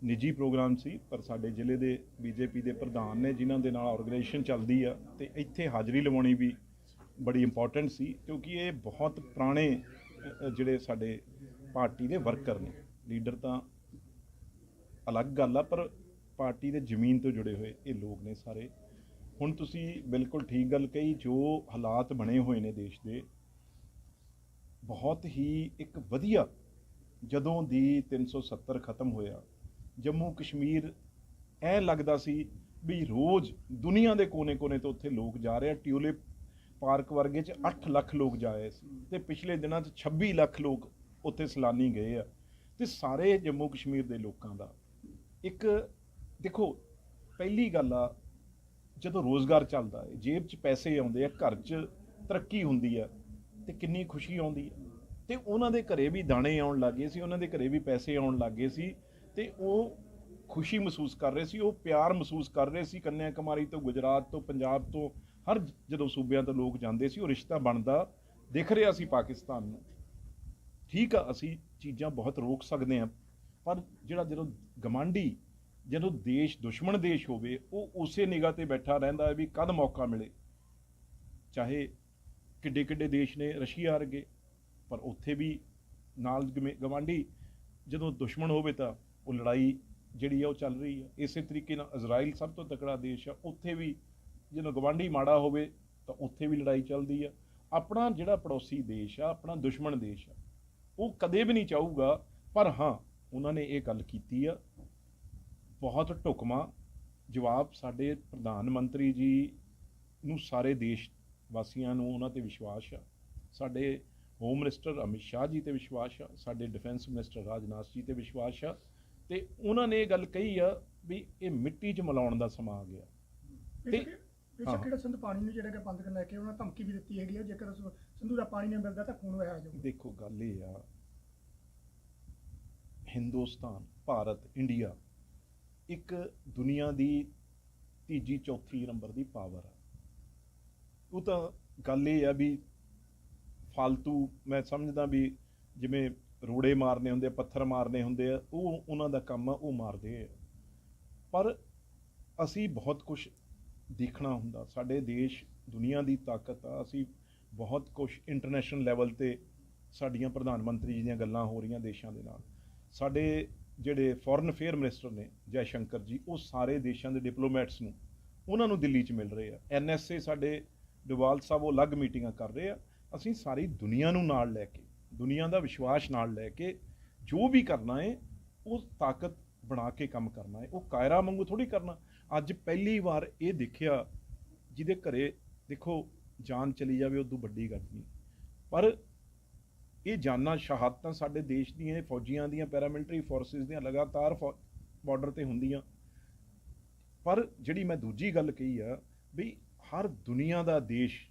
[SPEAKER 1] ਨਿੱਜੀ ਪ੍ਰੋਗਰਾਮ ਸੀ, ਪਰ ਸਾਡੇ ਜ਼ਿਲ੍ਹੇ ਦੇ ਬੀਜੇਪੀ ਦੇ ਪ੍ਰਧਾਨ ਨੇ, ਜਿਨ੍ਹਾਂ ਦੇ ਨਾਲ ਆਰਗੇਨਾਈਜੇਸ਼ਨ ਚੱਲਦੀ ਆ ਤੇ ਇੱਥੇ ਹਾਜ਼ਰੀ ਲਵਾਉਣੀ ਵੀ ਬੜੀ ਇੰਪੋਰਟੈਂਟ ਸੀ, ਕਿਉਂਕਿ ਇਹ ਬਹੁਤ ਪੁਰਾਣੇ ਜਿਹੜੇ ਸਾਡੇ ਪਾਰਟੀ ਦੇ ਵਰਕਰ ਨੇ, ਲੀਡਰ ਤਾਂ ਅਲੱਗ ਗੱਲ ਆ, ਪਰ ਪਾਰਟੀ ਦੇ ਜ਼ਮੀਨ ਤੋਂ ਜੁੜੇ ਹੋਏ ਇਹ ਲੋਕ ਨੇ ਸਾਰੇ। ਹੁਣ ਤੁਸੀਂ ਬਿਲਕੁਲ ਠੀਕ ਗੱਲ ਕਹੀ, ਜੋ ਹਾਲਾਤ ਬਣੇ ਹੋਏ ਨੇ ਦੇਸ਼ ਦੇ, ਬਹੁਤ ਹੀ ਇੱਕ ਵਧੀਆ ਜਦੋਂ ਦੀ 370 ਖਤਮ ਹੋਇਆ, ਜੰਮੂ ਕਸ਼ਮੀਰ ਐ ਲੱਗਦਾ ਸੀ ਵੀ ਰੋਜ਼ ਦੁਨੀਆ ਦੇ ਕੋਨੇ-ਕੋਨੇ ਤੋਂ ਉੱਥੇ ਲੋਕ ਜਾ ਰਹੇ ਆ, ਟਿਊਲਿਪ ਪਾਰਕ ਵਰਗੇ ਚ 8 ਲੱਖ ਲੋਕ ਜਾਏ ਸੀ ਤੇ ਪਿਛਲੇ ਦਿਨਾਂ 'ਚ 26 ਲੱਖ ਲੋਕ ਉੱਥੇ ਸੈਲਾਨੀ ਗਏ ਆ ਤੇ ਸਾਰੇ ਜੰਮੂ ਕਸ਼ਮੀਰ ਦੇ ਲੋਕਾਂ ਦਾ। ਇੱਕ ਦੇਖੋ, ਪਹਿਲੀ ਗੱਲ ਆ, ਜਦੋਂ ਰੋਜ਼ਗਾਰ ਚੱਲਦਾ ਹੈ ਜੇਬ 'ਚ ਪੈਸੇ ਆਉਂਦੇ ਆ, ਘਰ 'ਚ ਤਰੱਕੀ ਹੁੰਦੀ ਆ ਤੇ ਕਿੰਨੀ ਖੁਸ਼ੀ ਆਉਂਦੀ ਆ। ਤੇ ਉਹਨਾਂ ਦੇ ਘਰੇ ਵੀ ਦਾਣੇ ਆਉਣ ਲੱਗੇ ਸੀ, ਉਹਨਾਂ ਦੇ ਘਰੇ ਵੀ ਪੈਸੇ ਆਉਣ ਲੱਗੇ ਸੀ ਤੇ ਉਹ ਖੁਸ਼ੀ ਮਹਿਸੂਸ ਕਰ ਰਹੇ ਸੀ, ਉਹ ਪਿਆਰ ਮਹਿਸੂਸ ਕਰ ਰਹੇ ਸੀ ਕੰਨਿਆ ਕੁਮਾਰੀ ਤੋਂ, ਗੁਜਰਾਤ ਤੋਂ, ਪੰਜਾਬ ਤੋਂ ਹਰ ਜਦੋਂ ਸੂਬਿਆਂ ਤੋਂ ਲੋਕ ਜਾਂਦੇ ਸੀ, ਉਹ ਰਿਸ਼ਤਾ ਬਣਦਾ ਦਿਖ ਰਿਹਾ ਸੀ ਪਾਕਿਸਤਾਨ ਨੂੰ। ਠੀਕ ਆ, ਅਸੀਂ ਚੀਜ਼ਾਂ ਬਹੁਤ ਰੋਕ ਸਕਦੇ ਹਾਂ, ਪਰ ਜਿਹੜਾ ਜਦੋਂ ਗਮਾਂਡੀ, ਜਦੋਂ ਦੇਸ਼, ਦੁਸ਼ਮਣ ਦੇਸ਼ ਹੋਵੇ, ਉਹ ਉਸੇ ਨਿਗਾਹ ਤੇ ਬੈਠਾ ਰਹਿੰਦਾ ਹੈ ਵੀ ਕਦ ਮੌਕਾ ਮਿਲੇ। ਚਾਹੇ ਕਿੱਡੇ ਕਿੱਡੇ ਦੇਸ਼ ਨੇ ਰਸ਼ੀਆ ਵਰਗੇ, ਪਰ ਉੱਥੇ ਵੀ ਨਾਲ ਗਵਾਂਢੀ ਜਦੋਂ ਦੁਸ਼ਮਣ ਹੋਵੇ ਤਾਂ ਉਹ ਲੜਾਈ ਜਿਹੜੀ ਆ ਉਹ ਚੱਲ ਰਹੀ ਆ। ਇਸੇ ਤਰੀਕੇ ਨਾਲ ਇਜ਼ਰਾਈਲ ਸਭ ਤੋਂ ਤਕੜਾ ਦੇਸ਼ ਆ, ਉੱਥੇ ਵੀ ਜਦੋਂ ਗਵਾਂਢੀ ਮਾੜਾ ਹੋਵੇ ਤਾਂ ਉੱਥੇ ਵੀ ਲੜਾਈ ਚੱਲਦੀ ਆ। ਆਪਣਾ ਜਿਹੜਾ ਪੜੋਸੀ ਦੇਸ਼ ਆ, ਆਪਣਾ ਦੁਸ਼ਮਣ ਦੇਸ਼ ਆ, ਉਹ ਕਦੇ ਵੀ ਨਹੀਂ ਚਾਹੂਗਾ, ਪਰ ਹਾਂ, ਉਹਨਾਂ ਨੇ ਇਹ ਗੱਲ ਕੀਤੀ ਆ। ਬਹੁਤ ਢੁਕਮਾ ਜਵਾਬ ਸਾਡੇ ਪ੍ਰਧਾਨ ਮੰਤਰੀ ਜੀ ਨੂੰ, ਸਾਰੇ ਦੇਸ਼ ਵਾਸੀਆਂ ਨੂੰ ਉਹਨਾਂ ਤੇ ਵਿਸ਼ਵਾਸ ਆ। ਸਾਡੇ ਹੋਮ ਮਿਨਿਸਟਰ ਅਮਿਤ ਸ਼ਾਹ ਜੀ ਤੇ ਵਿਸ਼ਵਾਸ ਆ, ਸਾਡੇ ਡਿਫੈਂਸ ਮਿਨਿਸਟਰ ਰਾਜਨਾਥ ਜੀ ਤੇ ਵਿਸ਼ਵਾਸ ਆ। ਤੇ ਉਹਨਾਂ ਨੇ ਇਹ ਗੱਲ ਕਹੀ ਆ ਵੀ ਇਹ ਮਿੱਟੀ 'ਚ ਮਿਲਾਉਣ ਦਾ ਸਮਾਂ ਆ ਗਿਆ।
[SPEAKER 2] ਬੇਸ਼ੱਕ ਬੇਸ਼ੱਕ ਜਿਹੜਾ ਸਿੰਧੂ ਪਾਣੀ ਨੂੰ ਜਿਹੜਾ ਕਿ ਬੰਦ ਕਰਨ ਲੈ ਕੇ ਉਹਨਾਂ ਧਮਕੀ ਵੀ ਦਿੱਤੀ ਹੈਗੀ ਆ ਜੇਕਰ ਉਸ ਸਿੰਧੂ ਦਾ ਪਾਣੀ ਨਹੀਂ ਮਿਲਦਾ ਤਾਂ ਖੂਨ ਵਹਿ ਜਾਊਗਾ।
[SPEAKER 1] ਦੇਖੋ ਗੱਲ ਇਹ ਆ ਹਿੰਦੁਸਤਾਨ ਭਾਰਤ ਇੰਡੀਆ ਇੱਕ ਦੁਨੀਆ ਦੀ ਤੀਜੀ ਚੌਥੀ ਨੰਬਰ ਦੀ ਪਾਵਰ ਆ। ਉਹ ਤਾਂ ਗੱਲ ਇਹ ਆ ਵੀ ਫालतू ਮੈਂ ਸਮਝਦਾ ਵੀ ਜਿਵੇਂ ਰੋੜੇ ਮਾਰਨੇ ਹੁੰਦੇ ਆ ਪੱਥਰ ਮਾਰਨੇ ਹੁੰਦੇ ਆ ਉਹ ਉਹਨਾਂ ਦਾ ਕੰਮ ਆ ਉਹ ਮਾਰਦੇ ਆ। ਪਰ ਅਸੀਂ ਬਹੁਤ ਕੁਝ ਦੇਖਣਾ ਹੁੰਦਾ। ਸਾਡੇ ਦੇਸ਼, ਦੁਨੀਆ ਦੀ ਤਾਕਤ ਆ। ਅਸੀਂ ਬਹੁਤ ਕੁਝ ਇੰਟਰਨੈਸ਼ਨਲ ਲੈਵਲ ਤੇ ਸਾਡੀਆਂ ਪ੍ਰਧਾਨ ਮੰਤਰੀ ਜੀ ਦੀਆਂ ਗੱਲਾਂ ਹੋ ਰਹੀਆਂ ਦੇਸ਼ਾਂ ਦੇ ਨਾਲ। ਸਾਡੇ ਜਿਹੜੇ ਫੋਰਨ ਅਫੇਅਰ ਮਿਨਿਸਟਰ ਨੇ ਜੈ ਸ਼ੰਕਰ ਜੀ, ਉਹ ਸਾਰੇ ਦੇਸ਼ਾਂ ਦੇ ਡਿਪਲੋਮੈਟਸ ਨੂੰ, ਉਹਨਾਂ ਨੂੰ ਦਿੱਲੀ 'ਚ ਮਿਲ ਰਹੇ ਆ। ਐਨਐਸਏ ਸਾਡੇ ਡੋਵਾਲ ਸਾਹਿਬ, ਉਹ ਅਲੱਗ ਮੀਟਿੰਗਾਂ ਕਰ ਰਹੇ ਆ। ਅਸੀਂ ਸਾਰੀ ਦੁਨੀਆ ਨੂੰ ਨਾਲ ਲੈ ਕੇ, ਦੁਨੀਆ ਦਾ ਵਿਸ਼ਵਾਸ ਨਾਲ ਲੈ ਕੇ ਜੋ ਵੀ ਕਰਨਾ ਹੈ ਉਹ ਤਾਕਤ ਬਣਾ ਕੇ ਕੰਮ ਕਰਨਾ ਹੈ ਉਹ ਕਾਇਰਾ ਵਾਂਗੂ ਥੋੜੀ ਕਰਨਾ। ਅੱਜ ਪਹਿਲੀ ਵਾਰ ਇਹ ਦੇਖਿਆ, ਜਿਹਦੇ ਘਰੇ ਦੇਖੋ ਜਾਨ ਚਲੀ ਜਾਵੇ ਉਦੋਂ ਵੱਡੀ ਗੱਲ ਨਹੀਂ। ਪਰ ਇਹ ਜਾਨਾਂ ਸ਼ਹਾਦਤਾਂ ਸਾਡੇ ਦੇਸ਼ ਦੀਆਂ ਫੌਜੀਆਂ ਦੀਆਂ ਪੈਰਾਮਿਲਟਰੀ ਫੋਰਸਿਸ ਦੀਆਂ ਲਗਾਤਾਰ ਬਾਰਡਰ ਤੇ ਹੁੰਦੀਆਂ। ਪਰ ਜਿਹੜੀ ਮੈਂ ਦੂਜੀ ਗੱਲ ਕਹੀ ਆ ਵੀ ਹਰ ਦੁਨੀਆ ਦਾ ਦੇਸ਼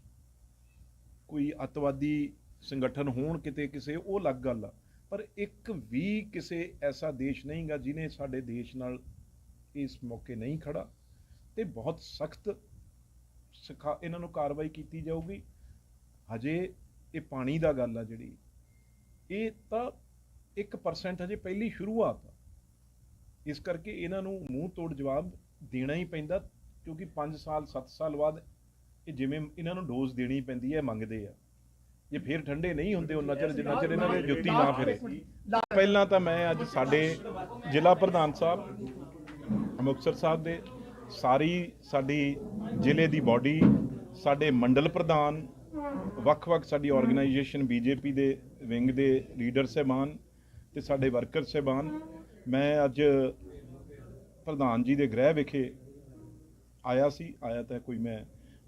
[SPEAKER 1] ਕੋਈ ਅਤਵਾਦੀ ਸੰਗਠਨ ਹੋਣ ਕਿਤੇ ਕਿਸੇ, ਉਹ ਅਲੱਗ ਗੱਲ ਆ। ਪਰ ਇੱਕ ਵੀ ਕਿਸੇ ਐਸਾ ਦੇਸ਼ ਨਹੀਂਗਾ ਜਿਨੇ ਸਾਡੇ ਦੇਸ਼ ਨਾਲ ਇਸ ਮੌਕੇ ਨਹੀਂ ਖੜਾ ਤੇ ਬਹੁਤ ਸਖਤ ਸਿਖਾ ਇਹਨਾਂ ਨੂੰ ਕਾਰਵਾਈ ਕੀਤੀ ਜਾਊਗੀ। ਹਜੇ ਇਹ ਪਾਣੀ ਦਾ ਗੱਲ ਆ ਜਿਹੜੀ। ਇਹ ਤਾਂ 1% ਹਜੇ ਪਹਿਲੀ ਸ਼ੁਰੂਆਤ ਆ। ਇਸ ਕਰਕੇ ਇਹਨਾਂ ਨੂੰ ਮੂੰਹ ਤੋੜ ਜਵਾਬ ਦੇਣਾ ਹੀ ਪੈਂਦਾ ਕਿਉਂਕਿ 5 ਸਾਲ 7 ਸਾਲ ਬਾਅਦ ਇਹ ਜਿਵੇਂ ਇਹਨਾਂ ਨੂੰ ਡੋਜ਼ ਦੇਣੀ ਪੈਂਦੀ ਹੈ ਮੰਗਦੇ ਆ। ਜੇ ਫੇਰ ਠੰਡੇ ਨਹੀਂ ਹੁੰਦੇ ਉਹਨਾਂ ਚਿਰ ਜਿੰਨਾ ਚਿਰ ਇਹਨਾਂ ਦੇ ਜੁੱਤੀ ਨਾ ਫਿਰੇ। ਪਹਿਲਾਂ ਤਾਂ ਮੈਂ ਅੱਜ ਸਾਡੇ ਜ਼ਿਲ੍ਹਾ ਪ੍ਰਧਾਨ ਸਾਹਿਬ ਮੁਕਤਸਰ ਸਾਹਿਬ ਦੇ ਸਾਰੀ ਸਾਡੀ ਜ਼ਿਲ੍ਹੇ ਦੀ ਬਾਡੀ ਸਾਡੇ ਮੰਡਲ ਪ੍ਰਧਾਨ, ਵੱਖ-ਵੱਖ ਸਾਡੀ ਆਰਗੇਨਾਈਜੇਸ਼ਨ ਬੀਜੇਪੀ ਦੇ ਵਿੰਗ ਦੇ ਲੀਡਰ ਸਹਿਬਾਨ ਤੇ ਸਾਡੇ ਵਰਕਰ ਸਹਿਬਾਨ। ਮੈਂ ਅੱਜ ਪ੍ਰਧਾਨ ਜੀ ਦੇ ਗ੍ਰਹਿ ਵਿਖੇ ਆਇਆ ਸੀ। ਆਇਆ ਤਾਂ ਕੋਈ ਮੈਂ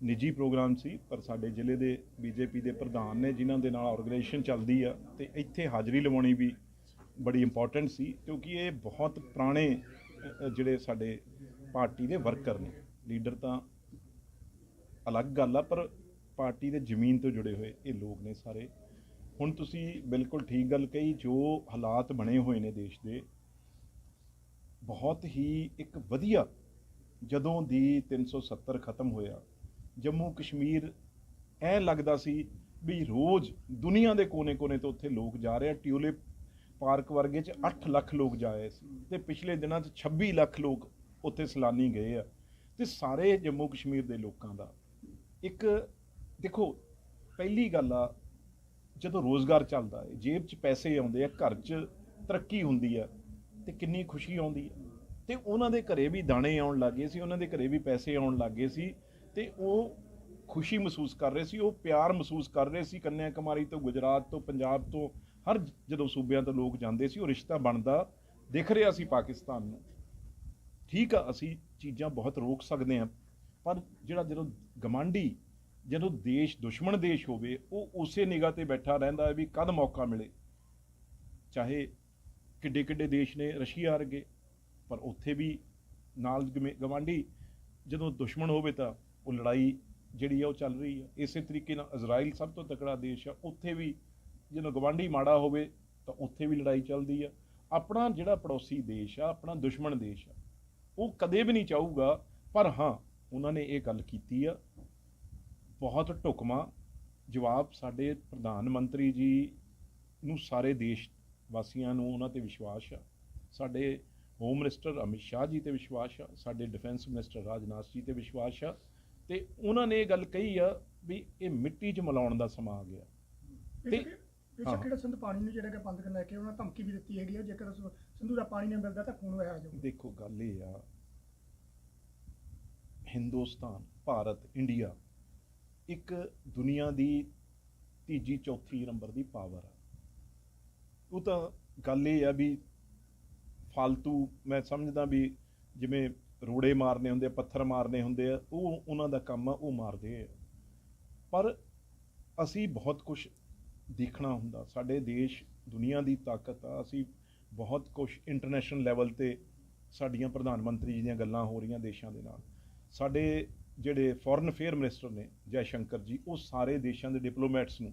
[SPEAKER 1] ਨਿੱਜੀ ਪ੍ਰੋਗਰਾਮ ਸੀ, ਪਰ ਸਾਡੇ ਜ਼ਿਲ੍ਹੇ ਦੇ ਬੀਜੇਪੀ ਦੇ ਪ੍ਰਧਾਨ ਨੇ, ਜਿਨ੍ਹਾਂ ਦੇ ਨਾਲ ਆਰਗੇਨਾਈਜੇਸ਼ਨ ਚੱਲਦੀ ਆ, ਤੇ ਇੱਥੇ ਹਾਜ਼ਰੀ ਲਵਾਉਣੀ ਵੀ ਬੜੀ ਇੰਪੋਰਟੈਂਟ ਸੀ, ਕਿਉਂਕਿ ਇਹ ਬਹੁਤ ਪੁਰਾਣੇ ਜਿਹੜੇ ਸਾਡੇ ਪਾਰਟੀ ਦੇ ਵਰਕਰ ਨੇ, ਲੀਡਰ ਤਾਂ ਅਲੱਗ ਗੱਲ ਆ, ਪਰ ਪਾਰਟੀ ਦੇ ਜ਼ਮੀਨ ਤੋਂ ਜੁੜੇ ਹੋਏ ਇਹ ਲੋਕ ਨੇ ਸਾਰੇ। ਹੁਣ ਤੁਸੀਂ ਬਿਲਕੁਲ ਠੀਕ ਗੱਲ ਕਹੀ, ਜੋ ਹਾਲਾਤ ਬਣੇ ਹੋਏ ਨੇ ਦੇਸ਼ ਦੇ, ਬਹੁਤ ਹੀ ਇੱਕ ਵਧੀਆ ਜਦੋਂ ਦੀ 370 ਖਤਮ ਹੋਇਆ, ਜੰਮੂ ਕਸ਼ਮੀਰ ਐ ਲੱਗਦਾ ਸੀ ਵੀ ਰੋਜ਼ ਦੁਨੀਆ ਦੇ ਕੋਨੇ-ਕੋਨੇ ਤੋਂ ਉੱਥੇ ਲੋਕ ਜਾ ਰਹੇ ਆ, ਟਿਊਲਿਪ ਪਾਰਕ ਵਰਗੇ ਚ 8 ਲੱਖ ਲੋਕ ਜਾਏ ਸੀ। ਤੇ ਪਿਛਲੇ ਦਿਨਾਂ ਚ 26 ਲੱਖ ਲੋਕ ਉੱਥੇ ਸੈਲਾਨੀ ਗਏ ਆ। ਤੇ ਸਾਰੇ ਜੰਮੂ ਕਸ਼ਮੀਰ ਦੇ ਲੋਕਾਂ ਦਾ। ਇੱਕ ਦੇਖੋ, ਪਹਿਲੀ ਗੱਲ ਆ, ਜਦੋਂ ਰੋਜ਼ਗਾਰ ਚੱਲਦਾ ਹੈ ਜੇਬ 'ਚ ਪੈਸੇ ਆਉਂਦੇ ਆ, ਘਰ 'ਚ ਤਰੱਕੀ ਹੁੰਦੀ ਆ, ਤੇ ਕਿੰਨੀ ਖੁਸ਼ੀ ਆਉਂਦੀ ਆ। ਤੇ ਉਹਨਾਂ ਦੇ ਘਰੇ ਵੀ ਦਾਣੇ ਆਉਣ ਲੱਗੇ ਸੀ, ਉਹਨਾਂ ਦੇ ਘਰੇ ਵੀ ਪੈਸੇ ਆਉਣ ਲੱਗੇ ਸੀ, ਤੇ ਉਹ ਖੁਸ਼ੀ ਮਹਿਸੂਸ ਕਰ ਰਹੇ ਸੀ, ਉਹ ਪਿਆਰ ਮਹਿਸੂਸ ਕਰ ਰਹੇ ਸੀ, ਕੰਨਿਆ ਕੁਮਾਰੀ ਤੋਂ, ਗੁਜਰਾਤ ਤੋਂ, ਪੰਜਾਬ ਤੋਂ ਹਰ ਜਦੋਂ ਸੂਬਿਆਂ ਤੋਂ ਲੋਕ ਜਾਂਦੇ ਸੀ, ਉਹ ਰਿਸ਼ਤਾ ਬਣਦਾ, ਦਿਖ ਰਿਹਾ ਸੀ ਪਾਕਿਸਤਾਨ ਨੂੰ। ਠੀਕ ਆ, ਅਸੀਂ ਚੀਜ਼ਾਂ ਬਹੁਤ ਰੋਕ ਸਕਦੇ ਹਾਂ, ਪਰ ਜਿਹੜਾ ਜਦੋਂ ਗਮਾਂਡੀ, ਜਦੋਂ ਦੇਸ਼ ਦੁਸ਼ਮਣ ਦੇਸ਼ ਹੋਵੇ, ਉਹ ਉਸੇ ਨਿਗਾਹ ਤੇ ਬੈਠਾ ਰਹਿੰਦਾ ਹੈ ਵੀ ਕਦ ਮੌਕਾ ਮਿਲੇ। ਚਾਹੇ ਕਿੱਡੇ ਕਿੱਡੇ ਦੇਸ਼ ਨੇ ਰਸ਼ੀਆ ਵਰਗੇ, ਪਰ ਉੱਥੇ ਵੀ ਨਾਲ ਗਵਾਂਢੀ ਜਦੋਂ ਦੁਸ਼ਮਣ ਹੋਵੇ ਤਾਂ ਉਹ ਲੜਾਈ ਜਿਹੜੀ ਆ ਉਹ ਚੱਲ ਰਹੀ ਆ। ਇਸੇ ਤਰੀਕੇ ਨਾਲ ਇਜ਼ਰਾਈਲ ਸਭ ਤੋਂ ਤਕੜਾ ਦੇਸ਼ ਆ, ਉੱਥੇ ਵੀ ਜਦੋਂ ਗਵਾਂਢੀ ਮਾੜਾ ਹੋਵੇ ਤਾਂ ਉੱਥੇ ਵੀ ਲੜਾਈ ਚੱਲਦੀ ਆ। ਆਪਣਾ ਜਿਹੜਾ ਪੜੋਸੀ ਦੇਸ਼ ਆ ਆਪਣਾ ਦੁਸ਼ਮਣ ਦੇਸ਼ ਆ ਉਹ ਕਦੇ ਵੀ ਨਹੀਂ ਚਾਹੂਗਾ। ਪਰ ਹਾਂ ਉਹਨਾਂ ਨੇ ਇਹ ਗੱਲ ਕੀਤੀ ਆ। ਬਹੁਤ ਢੁਕਮਾ ਜਵਾਬ ਸਾਡੇ ਪ੍ਰਧਾਨ ਮੰਤਰੀ ਜੀ ਨੂੰ ਸਾਰੇ ਦੇਸ਼ ਵਾਸੀਆਂ ਨੂੰ ਉਹਨਾਂ ਤੇ ਵਿਸ਼ਵਾਸ ਆ। ਸਾਡੇ ਹੋਮ ਮਿਨਿਸਟਰ ਅਮਿਤ ਸ਼ਾਹ ਜੀ ਤੇ ਵਿਸ਼ਵਾਸ ਆ ਸਾਡੇ ਡਿਫੈਂਸ ਮਿਨਿਸਟਰ ਰਾਜਨਾਥ ਜੀ ਤੇ ਵਿਸ਼ਵਾਸ ਆ। ਤੇ ਉਹਨਾਂ ਨੇ ਇਹ ਗੱਲ ਕਹੀ ਆ ਵੀ ਇਹ ਮਿੱਟੀ 'ਚ ਮਿਲਾਉਣ ਦਾ ਸਮਾਂ ਆ ਗਿਆ। ਹਾਂ।
[SPEAKER 2] ਬੇਸ਼ੱਕ ਜਿਹੜਾ ਸਿੰਧੂ ਪਾਣੀ ਨੂੰ ਜਿਹੜਾ ਕਿ ਬੰਦ ਕਰਨ ਲੈ ਕੇ ਉਹਨਾਂ ਧਮਕੀ ਵੀ ਦਿੱਤੀ ਹੈਗੀ ਆ ਜੇਕਰ ਉਸ ਸਿੰਧੂ ਦਾ ਪਾਣੀ ਨਹੀਂ ਮਿਲਦਾ ਤਾਂ ਖੂਨ ਵਹਿ ਜਾਊਗਾ।
[SPEAKER 1] ਦੇਖੋ ਗੱਲ ਇਹ ਆ ਹਿੰਦੁਸਤਾਨ ਭਾਰਤ ਇੰਡੀਆ ਇੱਕ ਦੁਨੀਆ ਦੀ ਤੀਜੀ ਚੌਥੀ ਨੰਬਰ ਦੀ ਪਾਵਰ ਆ। ਉਹ ਤਾਂ ਗੱਲ ਇਹ ਆ ਵੀ ਫालतू ਮੈਂ ਸਮਝਦਾ ਵੀ ਜਿਵੇਂ ਰੋੜੇ ਮਾਰਨੇ ਹੁੰਦੇ ਆ ਪੱਥਰ ਮਾਰਨੇ ਹੁੰਦੇ ਆ ਉਹ ਉਹਨਾਂ ਦਾ ਕੰਮ ਆ ਉਹ ਮਾਰਦੇ ਆ। ਪਰ ਅਸੀਂ ਬਹੁਤ ਕੁਝ ਦੇਖਣਾ ਹੁੰਦਾ। ਸਾਡੇ ਦੇਸ਼, ਦੁਨੀਆ ਦੀ ਤਾਕਤ ਆ। ਅਸੀਂ ਬਹੁਤ ਕੁਝ ਇੰਟਰਨੈਸ਼ਨਲ ਲੈਵਲ ਤੇ ਸਾਡੀਆਂ ਪ੍ਰਧਾਨ ਮੰਤਰੀ ਜੀ ਦੀਆਂ ਗੱਲਾਂ ਹੋ ਰਹੀਆਂ ਦੇਸ਼ਾਂ ਦੇ ਨਾਲ। ਸਾਡੇ ਜਿਹੜੇ ਫੋਰਨ ਅਫੇਅਰ ਮਿਨਿਸਟਰ ਨੇ ਜੈ ਸ਼ੰਕਰ ਜੀ, ਉਹ ਸਾਰੇ ਦੇਸ਼ਾਂ ਦੇ ਡਿਪਲੋਮੈਟਸ ਨੂੰ,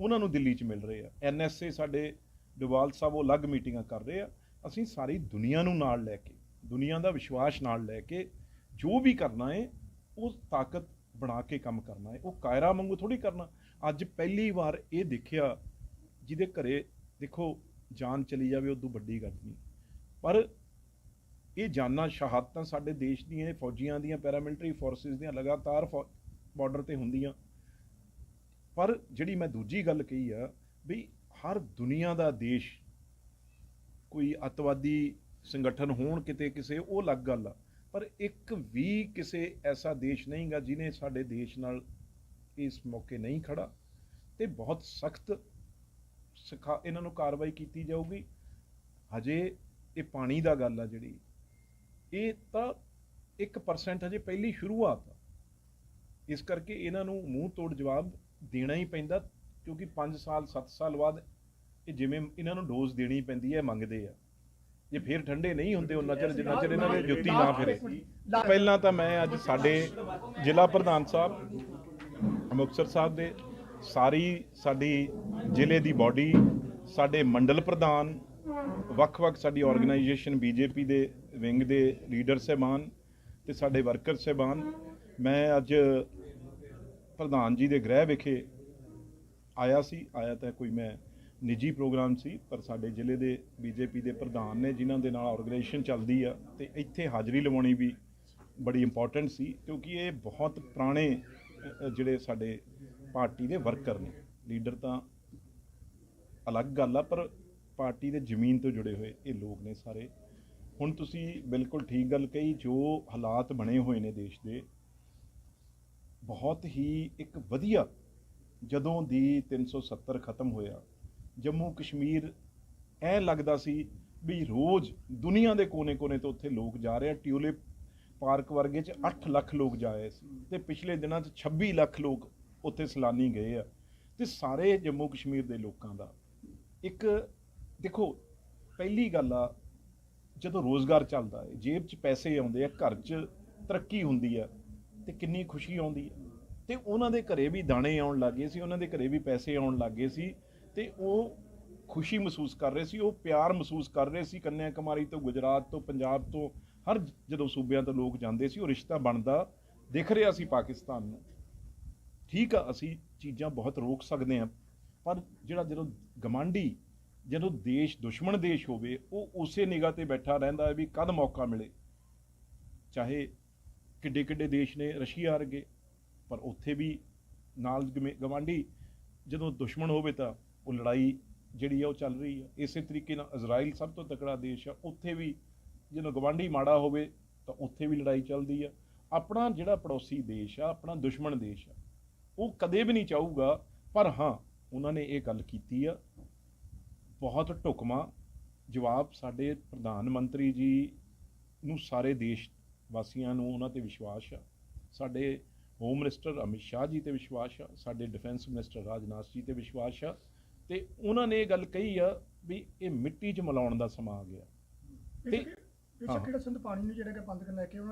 [SPEAKER 1] ਉਹਨਾਂ ਨੂੰ ਦਿੱਲੀ 'ਚ ਮਿਲ ਰਹੇ ਆ। ਐਨਐਸਏ ਸਾਡੇ ਡੋਵਾਲ ਸਾਹਿਬ, ਉਹ ਅਲੱਗ ਮੀਟਿੰਗਾਂ ਕਰ ਰਹੇ ਆ। ਅਸੀਂ ਸਾਰੀ ਦੁਨੀਆ ਨੂੰ ਨਾਲ ਲੈ ਕੇ, ਦੁਨੀਆ ਦਾ ਵਿਸ਼ਵਾਸ ਨਾਲ ਲੈ ਕੇ ਜੋ ਵੀ ਕਰਨਾ ਹੈ ਉਹ ਤਾਕਤ ਬਣਾ ਕੇ ਕੰਮ ਕਰਨਾ ਹੈ ਉਹ ਕਾਇਰਾ ਵਾਂਗੂ ਥੋੜੀ ਕਰਨਾ। ਅੱਜ ਪਹਿਲੀ ਵਾਰ ਇਹ ਦੇਖਿਆ, ਜਿਹਦੇ ਘਰੇ ਦੇਖੋ ਜਾਨ ਚਲੀ ਜਾਵੇ ਉਦੋਂ ਵੱਡੀ ਗੱਲ ਨਹੀਂ। ਪਰ ਇਹ ਜਾਨਾਂ ਸ਼ਹਾਦਤਾਂ ਸਾਡੇ ਦੇਸ਼ ਦੀਆਂ ਫੌਜੀਆਂ ਦੀਆਂ ਪੈਰਾਮਿਲਟਰੀ ਫੋਰਸਿਸ ਦੀਆਂ ਲਗਾਤਾਰ ਬਾਰਡਰ ਤੇ ਹੁੰਦੀਆਂ। ਪਰ ਜਿਹੜੀ ਮੈਂ ਦੂਜੀ ਗੱਲ ਕਹੀ ਆ ਵੀ ਹਰ ਦੁਨੀਆ ਦਾ ਦੇਸ਼ ਕੋਈ ਅਤਵਾਦੀ ਸੰਗਠਨ ਹੋਣ ਕਿਤੇ ਕਿਸੇ, ਉਹ ਅਲੱਗ ਗੱਲ ਆ। ਪਰ ਇੱਕ ਵੀ ਕਿਸੇ ਐਸਾ ਦੇਸ਼ ਨਹੀਂਗਾ ਜਿਨੇ ਸਾਡੇ ਦੇਸ਼ ਨਾਲ ਇਸ ਮੌਕੇ ਨਹੀਂ ਖੜਾ ਤੇ ਬਹੁਤ ਸਖਤ ਸਿਖਾ ਇਹਨਾਂ ਨੂੰ ਕਾਰਵਾਈ ਕੀਤੀ ਜਾਊਗੀ। ਹਜੇ ਇਹ ਪਾਣੀ ਦਾ ਗੱਲ ਆ ਜਿਹੜੀ। ਇਹ ਤਾਂ 1% ਹਜੇ ਪਹਿਲੀ ਸ਼ੁਰੂਆਤ ਆ। ਇਸ ਕਰਕੇ ਇਹਨਾਂ ਨੂੰ ਮੂੰਹ ਤੋੜ ਜਵਾਬ ਦੇਣਾ ਹੀ ਪੈਂਦਾ ਕਿਉਂਕਿ 5 ਸਾਲ 7 ਸਾਲ ਬਾਅਦ ਇਹ ਜਿਵੇਂ ਇਹਨਾਂ ਨੂੰ ਡੋਜ਼ ਦੇਣੀ ਪੈਂਦੀ ਹੈ ਮੰਗਦੇ ਆ। ਜੇ ਫਿਰ ਠੰਡੇ ਨਹੀਂ ਹੁੰਦੇ ਉਹਨਾਂ ਚਿਰ ਜਿੰਨਾ ਚਿਰ ਇਹਨਾਂ ਦੇ ਜੁੱਤੀ ਨਾ ਫਿਰੇ। ਪਹਿਲਾਂ ਤਾਂ ਮੈਂ ਅੱਜ ਸਾਡੇ ਜ਼ਿਲ੍ਹਾ ਪ੍ਰਧਾਨ ਸਾਹਿਬ ਮੁਕਤਸਰ ਸਾਹਿਬ ਦੇ ਸਾਰੀ ਸਾਡੀ ਜ਼ਿਲ੍ਹੇ ਦੀ ਬਾਡੀ ਸਾਡੇ ਮੰਡਲ ਪ੍ਰਧਾਨ, ਵੱਖ-ਵੱਖ ਸਾਡੀ ਆਰਗੇਨਾਈਜੇਸ਼ਨ ਬੀਜੇਪੀ ਦੇ ਵਿੰਗ ਦੇ ਲੀਡਰ ਸਹਿਬਾਨ ਤੇ ਸਾਡੇ ਵਰਕਰ ਸਹਿਬਾਨ। ਮੈਂ ਅੱਜ ਪ੍ਰਧਾਨ ਜੀ ਦੇ ਗ੍ਰਹਿ ਵਿਖੇ ਆਇਆ ਸੀ। ਆਇਆ ਤਾਂ ਕੋਈ ਮੈਂ ਨਿੱਜੀ ਪ੍ਰੋਗਰਾਮ ਸੀ, ਪਰ ਸਾਡੇ ਜ਼ਿਲ੍ਹੇ ਦੇ ਬੀਜੇਪੀ ਦੇ ਪ੍ਰਧਾਨ ਨੇ ਜਿਨ੍ਹਾਂ ਦੇ ਨਾਲ ਆਰਗੇਨਾਈਜੇਸ਼ਨ ਚੱਲਦੀ ਆ ਤੇ ਇੱਥੇ ਹਾਜ਼ਰੀ ਲਵਾਉਣੀ ਵੀ ਬੜੀ ਇੰਪੋਰਟੈਂਟ ਸੀ, ਕਿਉਂਕਿ ਇਹ ਬਹੁਤ ਪੁਰਾਣੇ ਜਿਹੜੇ ਸਾਡੇ ਪਾਰਟੀ ਦੇ ਵਰਕਰ ਨੇ, ਲੀਡਰ ਤਾਂ ਅਲੱਗ ਗੱਲ ਆ, ਪਰ ਪਾਰਟੀ ਦੇ ਜ਼ਮੀਨ ਤੋਂ ਜੁੜੇ ਹੋਏ ਇਹ ਲੋਕ ਨੇ ਸਾਰੇ। ਹੁਣ ਤੁਸੀਂ ਬਿਲਕੁਲ ਠੀਕ ਗੱਲ ਕਹੀ, ਜੋ ਹਾਲਾਤ ਬਣੇ ਹੋਏ ਨੇ ਦੇਸ਼ ਦੇ, ਬਹੁਤ ਹੀ ਇੱਕ ਵਧੀਆ ਜਦੋਂ ਦੀ 370 ਖਤਮ ਹੋਇਆ, ਜੰਮੂ ਕਸ਼ਮੀਰ ਐ ਲੱਗਦਾ ਸੀ ਵੀ ਰੋਜ਼ ਦੁਨੀਆ ਦੇ ਕੋਨੇ-ਕੋਨੇ ਤੋਂ ਉੱਥੇ ਲੋਕ ਜਾ ਰਹੇ ਆ, ਟਿਊਲਿਪ ਪਾਰਕ ਵਰਗੇ ਚ 8 ਲੱਖ ਲੋਕ ਜਾਏ ਸੀ ਤੇ ਪਿਛਲੇ ਦਿਨਾਂ ਚ 26 ਲੱਖ ਲੋਕ ਉੱਥੇ ਸੈਲਾਨੀ ਗਏ ਆ ਤੇ ਸਾਰੇ ਜੰਮੂ ਕਸ਼ਮੀਰ ਦੇ ਲੋਕਾਂ ਦਾ। ਇੱਕ ਦੇਖੋ, ਪਹਿਲੀ ਗੱਲ ਆ, ਜਦੋਂ ਰੋਜ਼ਗਾਰ ਚੱਲਦਾ ਹੈ, ਜੇਬ 'ਚ ਪੈਸੇ ਆਉਂਦੇ ਆ, ਘਰ 'ਚ ਤਰੱਕੀ ਹੁੰਦੀ ਆ ਤੇ ਕਿੰਨੀ ਖੁਸ਼ੀ ਆਉਂਦੀ ਹੈ ਤੇ ਉਹਨਾਂ ਦੇ ਘਰੇ ਵੀ ਦਾਣੇ ਆਉਣ ਲੱਗੇ ਸੀ, ਉਹਨਾਂ ਦੇ ਘਰੇ ਵੀ ਪੈਸੇ ਆਉਣ ਲੱਗੇ ਸੀ ਤੇ ਉਹ ਖੁਸ਼ੀ ਮਹਿਸੂਸ ਕਰ ਰਹੇ ਸੀ, ਉਹ ਪਿਆਰ ਮਹਿਸੂਸ ਕਰ ਰਹੇ ਸੀ ਕੰਨਿਆ ਕੁਮਾਰੀ ਤੋਂ, ਗੁਜਰਾਤ ਤੋਂ, ਪੰਜਾਬ ਤੋਂ ਹਰ ਜਦੋਂ ਸੂਬਿਆਂ ਤੋਂ ਲੋਕ ਜਾਂਦੇ ਸੀ, ਉਹ ਰਿਸ਼ਤਾ ਬਣਦਾ ਦਿਖ ਰਿਹਾ ਸੀ ਪਾਕਿਸਤਾਨ ਨੂੰ। ਠੀਕ ਆ, ਅਸੀਂ ਚੀਜ਼ਾਂ ਬਹੁਤ ਰੋਕ ਸਕਦੇ ਹਾਂ, ਪਰ ਜਿਹੜਾ ਜਦੋਂ ਗਮਾਂਡੀ, ਜਦੋਂ ਦੇਸ਼, ਦੁਸ਼ਮਣ ਦੇਸ਼ ਹੋਵੇ, ਉਹ ਉਸੇ ਨਿਗਾਹ ਤੇ ਬੈਠਾ ਰਹਿੰਦਾ ਹੈ ਵੀ ਕਦ ਮੌਕਾ ਮਿਲੇ। ਚਾਹੇ ਕਿੱਡੇ ਕਿੱਡੇ ਦੇਸ਼ ਨੇ ਰਸ਼ੀਆ ਵਰਗੇ, ਪਰ ਉੱਥੇ ਵੀ ਨਾਲ ਗਵਾਂਢੀ ਜਦੋਂ ਦੁਸ਼ਮਣ ਹੋਵੇ ਤਾਂ ਉਹ ਲੜਾਈ ਜਿਹੜੀ ਆ ਉਹ ਚੱਲ ਰਹੀ ਆ। ਇਸੇ ਤਰੀਕੇ ਨਾਲ ਇਜ਼ਰਾਈਲ ਸਭ ਤੋਂ ਤਕੜਾ ਦੇਸ਼ ਆ, ਉੱਥੇ ਵੀ ਜਦੋਂ ਗਵਾਂਢੀ ਮਾੜਾ ਹੋਵੇ ਤਾਂ ਉੱਥੇ ਵੀ ਲੜਾਈ ਚੱਲਦੀ ਆ। ਆਪਣਾ ਜਿਹੜਾ ਪੜੋਸੀ ਦੇਸ਼ ਆ, ਆਪਣਾ ਦੁਸ਼ਮਣ ਦੇਸ਼ ਆ, ਉਹ ਕਦੇ ਵੀ ਨਹੀਂ ਚਾਹੂਗਾ। ਪਰ ਹਾਂ, ਉਹਨਾਂ ਨੇ ਇਹ ਗੱਲ ਕੀਤੀ ਆ। ਬਹੁਤ ਢੁਕਮਾ ਜਵਾਬ ਸਾਡੇ ਪ੍ਰਧਾਨ ਮੰਤਰੀ ਜੀ ਨੂੰ ਸਾਰੇ ਦੇਸ਼ ਵਾਸੀਆਂ ਨੂੰ ਉਹਨਾਂ ਤੇ ਵਿਸ਼ਵਾਸ ਆ। ਸਾਡੇ ਹੋਮ ਮਿਨਿਸਟਰ ਅਮਿਤ ਸ਼ਾਹ ਜੀ ਤੇ ਵਿਸ਼ਵਾਸ ਆ। ਸਾਡੇ ਡਿਫੈਂਸ ਮਿਨਿਸਟਰ ਰਾਜਨਾਥ ਜੀ ਤੇ ਵਿਸ਼ਵਾਸ ਆ। ਤੇ ਉਹਨਾਂ ਨੇ ਇਹ ਗੱਲ ਕਹੀ ਆ ਵੀ ਇਹ ਮਿੱਟੀ 'ਚ ਮਿਲਾਉਣ ਦਾ ਸਮਾਂ ਆ ਗਿਆ।
[SPEAKER 2] ਬੇਸ਼ੱਕ
[SPEAKER 1] ਹਾਂ।
[SPEAKER 2] ਜਿਹੜਾ ਸਿੰਧ ਪਾਣੀ ਨੂੰ ਜਿਹੜਾ ਕਿ ਬੰਦ ਕਰਨ ਲੈ ਕੇ ਉਹਨਾਂ